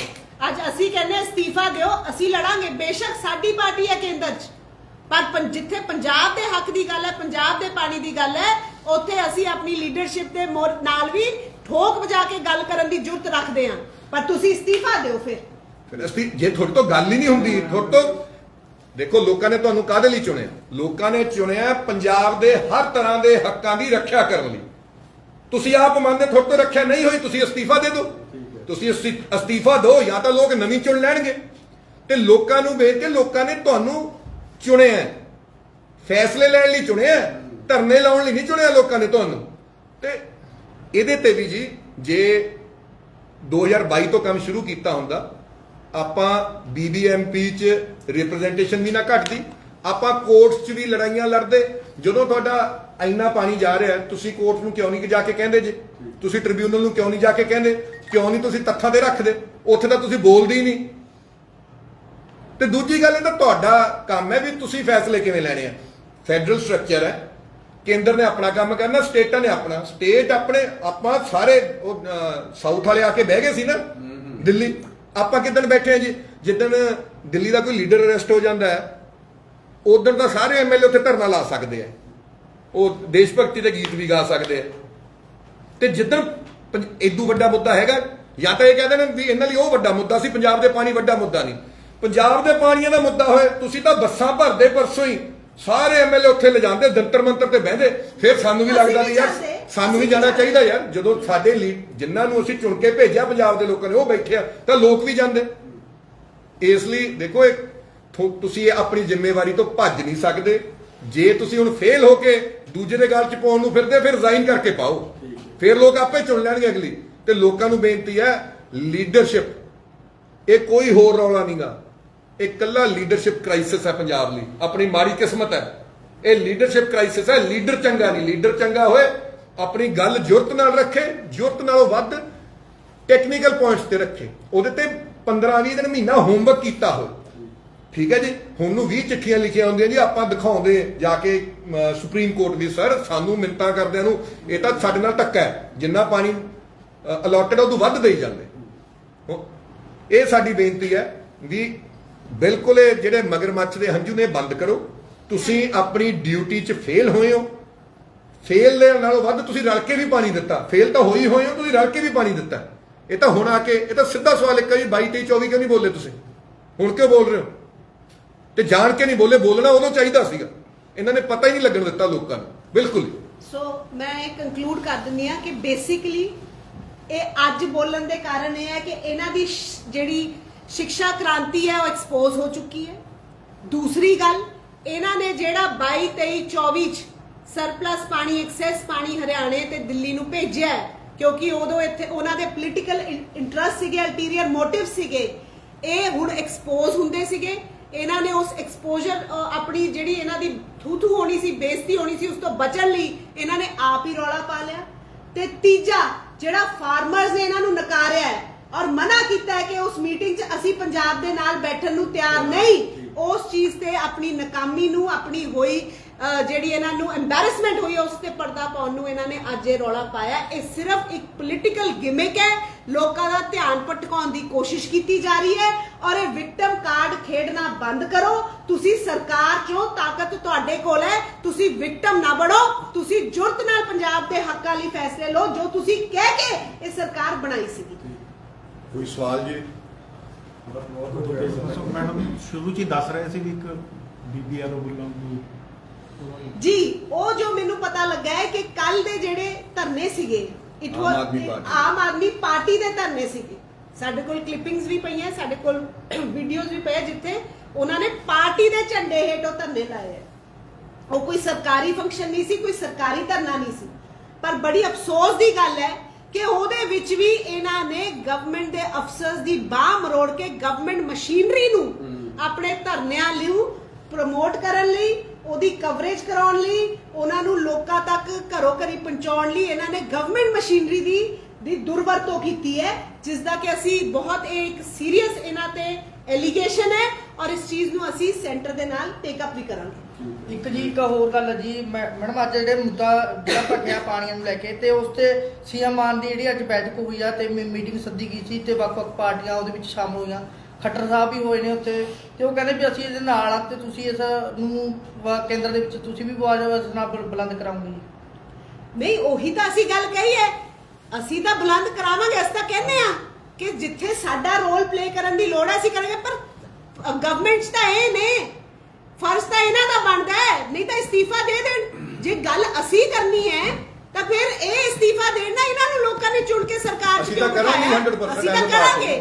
ਅੱਜ ਅਸੀਂ ਕਹਿੰਦੇ ਅਸਤੀਫਾ ਦਿਓ ਅਸੀਂ ਲੜਾਂਗੇ। ਬੇਸ਼ੱਕ ਸਾਡੀ ਪਾਰਟੀ ਹੈ ਕੇਂਦਰ 'ਚ। ਪਰ ਪੰ- ਜਿੱਥੇ ਪੰਜਾਬ ਦੇ ਹੱਕ ਦੀ ਗੱਲ ਹੈ ਪੰਜਾਬ ਦੇ ਪਾਣੀ ਦੀ ਗੱਲ ਹੈ ਉੱਥੇ ਅਸੀਂ ਆਪਣੀ ਲੀਡਰਸ਼ਿਪ ਦੇ ਮੋਰ- ਨਾਲ ਵੀ ਠੋਕ ਵਜਾ ਕੇ ਗੱਲ ਕਰਨ ਦੀ ਜੁਰਤ ਰੱਖਦੇ ਹਾਂ। ਪਰ ਤੁਸੀਂ ਅਸਤੀਫਾ ਦਿਓ ਫਿਰ। ਫਿਰ ਅਸੀਂ ਜੇ ਤੁਹਾਡੇ ਤੋਂ ਗੱਲ ਹੀ ਨਹੀਂ ਹੁੰਦੀ ਤੁਹਾਡੇ ਤੋਂ ਦੇਖੋ, ਲੋਕਾਂ ਨੇ ਤੁਹਾਨੂੰ ਕਾਹਦੇ ਲਈ ਚੁਣਿਆ? ਲੋਕਾਂ ਨੇ ਚੁਣਿਆ ਪੰਜਾਬ ਦੇ ਹਰ ਤਰ੍ਹਾਂ ਦੇ ਹੱਕਾਂ ਦੀ ਰੱਖਿਆ ਕਰਨ ਲਈ। ਤੁਸੀਂ ਆਪ ਮੰਨਦੇ, ਤੁਹਾਡੇ ਤੋਂ ਰੱਖਿਆ ਨਹੀਂ ਹੋਈ, ਤੁਸੀਂ ਅਸਤੀਫਾ ਦੇ ਦਿਓ। ਤੁਸੀਂ ਅਸਤੀ- ਅਸਤੀਫਾ ਦਿਓ, ਜਾਂ ਤਾਂ ਲੋਕ ਨਵੀਂ ਚੁਣ ਲੈਣਗੇ। ਤੇ ਲੋਕਾਂ ਨੂੰ ਵੇਖ ਕੇ ਲੋਕਾਂ ਨੇ ਤੁਹਾਨੂੰ ਚੁਣਿਆ ਫੈਸਲੇ ਲੈਣ ਲਈ ਚੁਣਿਆ ਧਰਨੇ ਲਾਉਣ ਲਈ ਨਹੀਂ ਚੁਣਿਆ ਲੋਕਾਂ ਨੇ ਤੁਹਾਨੂੰ। ਤੇ ਇਹਦੇ ਤੇ ਵੀ ਜੀ, ਜੇ 2022 ਤੋਂ ਕੰਮ ਸ਼ੁਰੂ ਕੀਤਾ ਹੁੰਦਾ ਆਪਾਂ ਬੀਬੀਐਮਪੀ ਚ ਰਿਪਰੈਜ਼ੈਂਟੇਸ਼ਨ ਵੀ ਨਾ ਘਟਦੀ ਆਪਾਂ ਕੋਰਟਸ 'ਚ ਵੀ ਲੜਾਈਆਂ ਲੜਦੇ। ਜਦੋਂ ਤੁਹਾਡਾ ਇੰਨਾ ਪਾਣੀ ਜਾ ਰਿਹਾ ਤੁਸੀਂ ਕੋਰਟ ਨੂੰ ਕਿਉਂ ਨਹੀਂ ਜਾ ਕੇ ਕਹਿੰਦੇ ਜੀ? ਤੁਸੀਂ ਟ੍ਰਿਬਿਊਨਲ ਨੂੰ ਕਿਉਂ ਨਹੀਂ ਜਾ ਕੇ ਕਹਿੰਦੇ? ਕਿਉਂ ਨਹੀਂ ਤੁਸੀਂ ਤੱਥਾਂ ਤੇ ਰੱਖਦੇ? ਉੱਥੇ ਤਾਂ ਤੁਸੀਂ ਬੋਲਦੇ ਹੀ ਨਹੀਂ। ਤੇ ਦੂਜੀ ਗੱਲ ਇਹ ਤਾਂ ਤੁਹਾਡਾ ਕੰਮ ਹੈ ਵੀ ਤੁਸੀਂ ਫੈਸਲੇ ਕਿਵੇਂ ਲੈਣੇ ਆ। ਫੈਡਰਲ ਸਟਰਕਚਰ ਹੈ। ਕੇਂਦਰ ਨੇ ਆਪਣਾ ਕੰਮ ਕਰਨਾ ਸਟੇਟਾਂ ਨੇ ਆਪਣਾ। ਸਟੇਟ ਆਪਣੇ ਆਪਾਂ ਸਾਰੇ ਉਹ ਸਾਊਥ ਵਾਲੇ ਆ ਕੇ ਬਹਿ ਗਏ ਸੀ ਨਾ ਦਿੱਲੀ। ਆਪਾਂ ਕਿਦਨ ਬੈਠੇ ਆ ਜੀ? ਜਿੱਦਣ ਦਿੱਲੀ ਦਾ ਕੋਈ ਲੀਡਰ ਅਰੈਸਟ ਹੋ ਜਾਂਦਾ ਹੈ ਉਦੋਂ ਤਾਂ ਸਾਰੇ ਐਮਐਲਏ ਉੱਥੇ ਧਰਨਾ ਲਾ ਸਕਦੇ ਆ। ਉਹ ਦੇਸ਼ ਭਗਤੀ ਦੇ ਗੀਤ ਵੀ ਗਾ ਸਕਦੇ ਆ। ਤੇ ਜਿੱਦਣ ਪੰਜ- ਏਦੂ ਵੱਡਾ ਮੁੱਦਾ ਹੈਗਾ, ਜਾਂ ਤਾਂ ਇਹ ਕਹਿੰਦੇ ਨੇ ਵੀ ਇਹਨਾਂ ਲਈ ਉਹ ਵੱਡਾ ਮੁੱਦਾ ਸੀ, ਪੰਜਾਬ ਦੇ ਪਾਣੀ ਵੱਡਾ ਮੁੱਦਾ ਨਹੀਂ। ਪੰਜਾਬ ਦੇ ਪਾਣੀਆਂ ਦਾ ਮੁੱਦਾ ਹੋਏ ਤੁਸੀਂ ਤਾਂ ਬੱਸਾਂ ਭਰਦੇ ਪਰਸੋਂ ਹੀ ਸਾਰੇ ਐਮਐਲਏ ਉੱਥੇ ਲੈ ਜਾਂਦੇ ਜੰਤਰ ਮੰਤਰ ਤੇ ਬਹਿੰਦੇ ਫਿਰ ਸਾਨੂੰ ਵੀ ਲੱਗਦਾ ਵੀ ਯਾਰ ਸਾਨੂੰ ਵੀ ਜਾਣਾ ਚਾਹੀਦਾ ਯਾਰ। ਜਦੋਂ ਸਾਡੇ ਜਿਨ੍ਹਾਂ ਨੂੰ ਅਸੀਂ ਚੁਣ ਕੇ ਭੇਜਿਆ ਪੰਜਾਬ ਦੇ ਲੋਕਾਂ ਨੇ ਉਹ ਬੈਠੇ ਆ ਤਾਂ ਲੋਕ ਵੀ ਜਾਂਦੇ। ਇਸ ਲਈ ਦੇਖੋ ਥੋ- ਤੁਸੀਂ ਇਹ ਆਪਣੀ ਜ਼ਿੰਮੇਵਾਰੀ ਤੋਂ ਭੱਜ ਨਹੀਂ ਸਕਦੇ। ਜੇ ਤੁਸੀਂ ਹੁਣ ਫੇਲ ਹੋ ਕੇ ਦੂਜੇ ਦੇ ਗੱਲ ਚ ਪਾਉਣ ਨੂੰ ਫਿਰਦੇ ਫਿਰ ਰਿਜ਼ਾਈਨ ਕਰਕੇ ਪਾਓ। ਫਿਰ ਲੋਕ ਆਪੇ ਚੁਣ ਲੈਣਗੇ ਅਗਲੀ। ਤੇ ਲੋਕਾਂ ਨੂੰ ਬੇਨਤੀ ਹੈ ਲੀਡਰਸ਼ਿਪ ਇਹ ਕੋਈ ਹੋਰ ਰੌਲਾ ਨਹੀਂਗਾ ਇਹ ਕੱਲਾ ਲੀਡਰਸ਼ਿਪ ਕ੍ਰਾਈਸਿਸ ਹੈ ਪੰਜਾਬ ਲਈ। ਆਪਣੀ ਮਾੜੀ ਕਿਸਮਤ ਹੈ। ਇਹ ਲੀਡਰਸ਼ਿਪ ਕ੍ਰਾਈਸਿਸ ਹੈ। ਲੀਡਰ ਚੰਗਾ ਨਹੀਂ। ਲੀਡਰ ਚੰਗਾ ਹੋਏ, ਆਪਣੀ ਗੱਲ ਜੁਰਤ ਨਾਲ ਰੱਖੇ, ਜੁਰਤ ਨਾਲੋਂ ਵੱਧ ਟੈਕਨੀਕਲ ਪੁਆਇੰਟਸ ਤੇ ਰੱਖੇ। ਉਹਦੇ ਤੇ 15-20 ਦਿਨ ਮਹੀਨਾ ਹੋਮਵਰਕ ਕੀਤਾ ਹੋਵੇ ਠੀਕ ਹੈ ਜੀ? ਹੁਣ ਨੂੰ 20 ਚਿੱਠੀਆਂ ਲਿਖੀਆਂ ਹੁੰਦੀਆਂ ਜੀ, ਆਪਾਂ ਦਿਖਾਉਂਦੇ ਜਾ ਕੇ ਸੁਪਰੀਮ ਕੋਰਟ ਦੀ ਸਰ, ਸਾਨੂੰ ਮਿੰਤਾਂ ਕਰਦਿਆਂ ਨੂੰ ਇਹ ਤਾਂ ਸਾਡੇ ਨਾਲ ਧੱਕਾ ਹੈ। ਜਿੰਨਾ ਪਾਣੀ ਅਲੋਟਡ ਉਹ ਤੋਂ ਵੱਧ ਦੇਈ ਜਾਂਦੇ। ਇਹ ਸਾਡੀ ਬੇਨਤੀ ਹੈ ਵੀ ਬਿਲਕੁਲ ਇਹ ਜਿਹੜੇ ਮਗਰਮੱਛ ਦੇ ਹੰਝੂ ਨੇ, ਬੰਦ ਕਰੋ। ਤੁਸੀਂ ਆਪਣੀ ਡਿਊਟੀ 'ਚ ਫੇਲ ਹੋਏ ਹੋ। ਫੇਲ ਦੇ ਨਾਲੋਂ ਵੱਧ ਤੁਸੀਂ ਰਲ ਕੇ ਵੀ ਪਾਣੀ ਦਿੱਤਾ। ਫੇਲ ਤਾਂ ਹੋਈ ਹੋਏ ਹੋ, ਤੁਸੀਂ ਰਲ ਕੇ ਵੀ ਪਾਣੀ ਦਿੱਤਾ। ਇਹ ਤਾਂ ਹੁਣ ਆ ਕੇ, ਇਹ ਤਾਂ ਸਿੱਧਾ ਸਵਾਲ ਇੱਕ ਹੈ ਜੀ 22 23 24 ਕਿਉਂ ਨਹੀਂ ਬੋਲੇ ਤੁਸੀਂ? ਹੁਣ ਕਿਉਂ ਬੋਲ ਰਹੇ ਹੋ? ਤੇ ਜਾਣ ਕੇ ਨਹੀਂ ਬੋਲੇ, ਬੋਲਣਾ ਉਦੋਂ ਚਾਹੀਦਾ ਸੀਗਾ। ਇਹਨਾਂ ਨੇ ਪਤਾ ਹੀ ਨਹੀਂ ਲੱਗਣ ਦਿੱਤਾ ਲੋਕਾਂ ਨੂੰ। ਬਿਲਕੁਲ ਸੋ ਮੈਂ ਇਹ ਕੰਕਲੂਡ ਕਰ ਦਿੰਦੀ ਆ ਕਿ ਬੇਸਿਕਲੀ ਇਹ ਅੱਜ ਬੋਲਣ ਦੇ ਕਾਰਨ ਇਹ ਹੈ ਕਿ ਇਹਨਾਂ ਦੀ ਜਿਹੜੀ ਸਿੱਖਿਆ ਕ੍ਰਾਂਤੀ ਹੈ ਉਹ ਐਕਸਪੋਜ਼ ਹੋ ਚੁੱਕੀ ਹੈ ਦੂਸਰੀ ਗੱਲ ਇਹਨਾਂ ਨੇ ਜਿਹੜਾ 22 23 24 ਚ ਸਰਪਲਸ ਪਾਣੀ ਐਕਸੈਸ ਪਾਣੀ ਹਰਿਆਣੇ ਤੇ ਦਿੱਲੀ ਨੂੰ ਭੇਜਿਆ ਕਿਉਂਕਿ ਉਦੋਂ ਇੱਥੇ ਉਹਨਾਂ ਦੇ ਪੋਲੀਟੀਕਲ ਇੰਟਰਸਟ ਸੀਗੇ ਅਲਟੀਰੀਅਰ ਮੋਟਿਵ ਸੀਗੇ ਇਹ ਹੁਣ ਐਕਸਪੋਜ਼ ਹੁੰਦੇ ਸੀਗੇ ਇਹਨਾਂ ਨੇ ਉਸ ਐਕਸਪੋਜ਼ਰ ਆਪਣੀ ਜਿਹੜੀ ਇਹਨਾਂ ਦੀ ਥੂ ਥੂ ਹੋਣੀ ਸੀ ਬੇਇੱਜ਼ਤੀ ਹੋਣੀ ਸੀ ਉਸ ਤੋਂ ਬਚਣ ਲਈ ਇਹਨਾਂ ਨੇ ਆਪ ਹੀ ਰੌਲਾ ਪਾ ਲਿਆ ਤੇ ਤੀਜਾ ਜਿਹੜਾ ਫਾਰਮਰਸ ਨੇ ਇਹਨਾਂ ਨੂੰ ਨਕਾਰਿਆ ਔਰ ਮਨਾ ਕੀਤਾ ਹੈ ਕਿ ਉਸ ਮੀਟਿੰਗ 'ਚ ਅਸੀਂ ਪੰਜਾਬ ਦੇ ਨਾਲ ਬੈਠਣ ਨੂੰ ਤਿਆਰ ਨਹੀਂ। ਉਸ ਚੀਜ਼ ਤੇ ਆਪਣੀ ਨਾਕਾਮੀ ਨੂੰ, ਆਪਣੀ ਹੋਈ ਜਿਹੜੀ ਇਹਨਾਂ ਨੂੰ ਐਮਬੈਰਸਮੈਂਟ ਹੋਈ, ਉਸ ਤੇ ਪਰਦਾ ਪਾਉਣ ਨੂੰ ਇਹਨਾਂ ਨੇ ਅੱਜ ਇਹ ਰੌਲਾ ਪਾਇਆ। ਇਹ ਸਿਰਫ ਇੱਕ ਪੋਲੀਟੀਕਲ ਗਿਮਿਕ ਹੈ। ਲੋਕਾਂ ਦਾ ਧਿਆਨ ਭਟਕਾਉਣ ਦੀ ਕੋਸ਼ਿਸ਼ ਕੀਤੀ ਜਾ ਰਹੀ ਹੈ। ਔਰ ਇਹ ਵਿਕਟਮ ਕਾਰਡ ਖੇਡਣਾ ਬੰਦ ਕਰੋ। ਤੁਸੀਂ ਸਰਕਾਰ ਚੋਂ ਤਾਕਤ ਤੁਹਾਡੇ ਕੋਲ ਹੈ? ਤੁਸੀਂ ਵਿਕਟਮ ਨਾ ਬਣੋ। ਤੁਸੀਂ ਜੁਰਤ ਨਾਲ ਪੰਜਾਬ ਦੇ ਹੱਕਾਂ ਲਈ ਫੈਸਲੇ ਲਓ, ਜੋ ਤੁਸੀਂ ਕਹਿ ਕੇ ਇਹ ਸਰਕਾਰ ਬਣਾਈ ਸੀਗੀ। ਕੋਈ ਸਵਾਲ ਜੀ? ਸੋ ਮੈਡਮ ਸ਼ੁਰੂ ਚ ਹੀ ਦੱਸ ਰਹੇ ਸੀ ਵੀ ਇੱਕ ਬੀਬੀ ਆਰੋ ਵੱਲੋਂ ਵੀ ਜੀ ਉਹ ਜੋ ਮੈਨੂੰ ਪਤਾ ਲੱਗਾ ਹੈ ਕਿ ਕੱਲ ਦੇ ਜਿਹੜੇ ਧਰਨੇ ਸੀਗੇ it Aam was Aadmi party. Aam Aadmi party ਦੇ ਧਰਨੇ ਸੀਗੇ। ਸਾਡੇ ਕੋਲ ਕਲਿੱਪਿੰਗਸ ਵੀ ਪਈਆਂ ਸਾਡੇ ਕੋਲ ਵੀਡੀਓਜ਼ ਵੀ ਪਏ ਜਿੱਥੇ ਉਹਨਾਂ ਨੇ ਪਾਰਟੀ ਦੇ ਝੰਡੇ ਹੇਠ ਉਹ ਧਰਨੇ ਲਾਏ ਹੈ। ਉਹ ਕੋਈ ਸਰਕਾਰੀ ਫੰਕਸ਼ਨ ਨਹੀਂ ਸੀ ਕੋਈ ਸਰਕਾਰੀ ਧਰਨਾ ਨਹੀਂ ਸੀ। ਪਰ ਬੜੀ ਅਫਸੋਸ ਦੀ ਗੱਲ ਹੈ ਕਿ ਉਹਦੇ ਵਿੱਚ ਵੀ ਇਹਨਾਂ ਨੇ ਗਵਰਨਮੈਂਟ ਦੇ ਅਫਸਰਸ ਦੀ ਬਾਹ ਮਰੋੜ ਕੇ ਗਵਰਨਮੈਂਟ ਮਸ਼ੀਨਰੀ ਨੂੰ ਆਪਣੇ ਧਰਨਿਆਂ ਲਈ ਪ੍ਰਮੋਟ ਕਰਨ ਲਈ ਉਹਦੀ ਕਵਰੇਜ ਕਰਾਉਣ ਲਈ ਉਹਨਾਂ ਨੂੰ ਲੋਕਾਂ ਤੱਕ ਘਰੋ ਘਰੀ ਪਹੁੰਚਾਉਣ ਲਈ ਇਹਨਾਂ ਨੇ ਗਵਰਨਮੈਂਟ ਮਸ਼ੀਨਰੀ ਦੀ ਦੀ ਦੁਰਵਰਤੋਂ ਕੀਤੀ ਹੈ ਜਿਸ ਦਾ ਕਿ ਅਸੀਂ ਬਹੁਤ ਇੱਕ ਸੀਰੀਅਸ ਇਹਨਾਂ ਤੇ ਐਲੀਗੇਸ਼ਨ ਹੈ ਔਰ ਇਸ ਚੀਜ਼ ਨੂੰ ਅਸੀਂ ਸੈਂਟਰ ਦੇ ਨਾਲ ਟੇਕ ਅਪ ਵੀ ਕਰਾਂਗੇ। ਇੱਕ ਜੀ, ਇੱਕ ਹੋਰ ਗੱਲ ਹੈ ਜੀ ਮੈਡਮ, ਅੱਜ ਜਿਹੜੇ ਮੁੱਦਾ ਜਿਹੜਾ ਭੱਜਿਆ ਪਾਣੀਆਂ ਨੂੰ ਲੈ ਕੇ ਤੇ ਉਸ ਤੇ ਸੀਐਮ ਮਾਨ ਦੀ ਜਿਹੜੀ ਅੱਜ ਬੈਠਕ ਹੋਈ ਆ ਤੇ ਮੀਟਿੰਗ ਸੱਦੀ ਗਈ ਸੀ ਤੇ ਵੱਖ-ਵੱਖ ਪਾਰਟੀਆਂ ਉਹਦੇ ਵਿੱਚ ਸ਼ਾਮਲ ਹੋਈਆਂ। ਖੱਟਰ ਸਾਹਿਬ ਵੀ ਹੋਏ ਨੇ ਉੱਥੇ ਤੇ ਉਹ ਕਹਿੰਦੇ ਵੀ ਅਸੀਂ ਇਹਦੇ ਨਾਲ ਆ ਤੇ ਤੁਸੀਂ ਇਸ ਨੂੰ ਕੇਂਦਰ ਦੇ ਵਿੱਚ ਤੁਸੀਂ ਵੀ ਆਵਾਜ਼ ਨਾਲ ਬੁਲੰਦ ਕਰਾਉਂਗੇ ਨਹੀਂ, ਉਹੀ ਤਾਂ ਅਸੀਂ ਗੱਲ ਕਹੀ ਹੈ। ਅਸੀਂ ਤਾਂ ਬੁਲੰਦ ਕਰਾਵਾਂਗੇ, ਅਸੀਂ ਤਾਂ ਕਹਿੰਦੇ ਆ ਕਿ ਜਿੱਥੇ ਸਾਡਾ ਰੋਲ ਪਲੇ ਕਰਨ ਦੀ ਲੋੜ ਹੈ, ਅਸੀਂ ਕਰਾਂਗੇ, ਪਰ ਗਵਰਨਮੈਂਟ ਤਾਂ ਇਹ ਨੇ। ਫਰਜ਼ ਤਾਂ ਇਹਨਾਂ ਦਾ ਬਣਦਾ ਹੈ ਨਹੀਂ ਤਾਂ ਇਸਤੀਫਾ ਦੇ ਦੇਣ ਜੇ ਗੱਲ ਅਸੀਂ ਕਰਨੀ ਹੈ ਤਾਂ ਫਿਰ ਇਹ ਇਸਤੀਫਾ ਦੇਣਾ ਇਹਨਾਂ ਨੂੰ ਲੋਕਾਂ ਨੇ ਚੁਣ ਕੇ ਸਰਕਾਰ 'ਚ ਅਸੀਂ ਕਿਉਂ ਤਾਂ ਕਰਾਂਗੇ ਬਿਠਾਇਆ? 100% ਅਸੀਂ ਤਾਂ। ਕਰਾਂਗੇ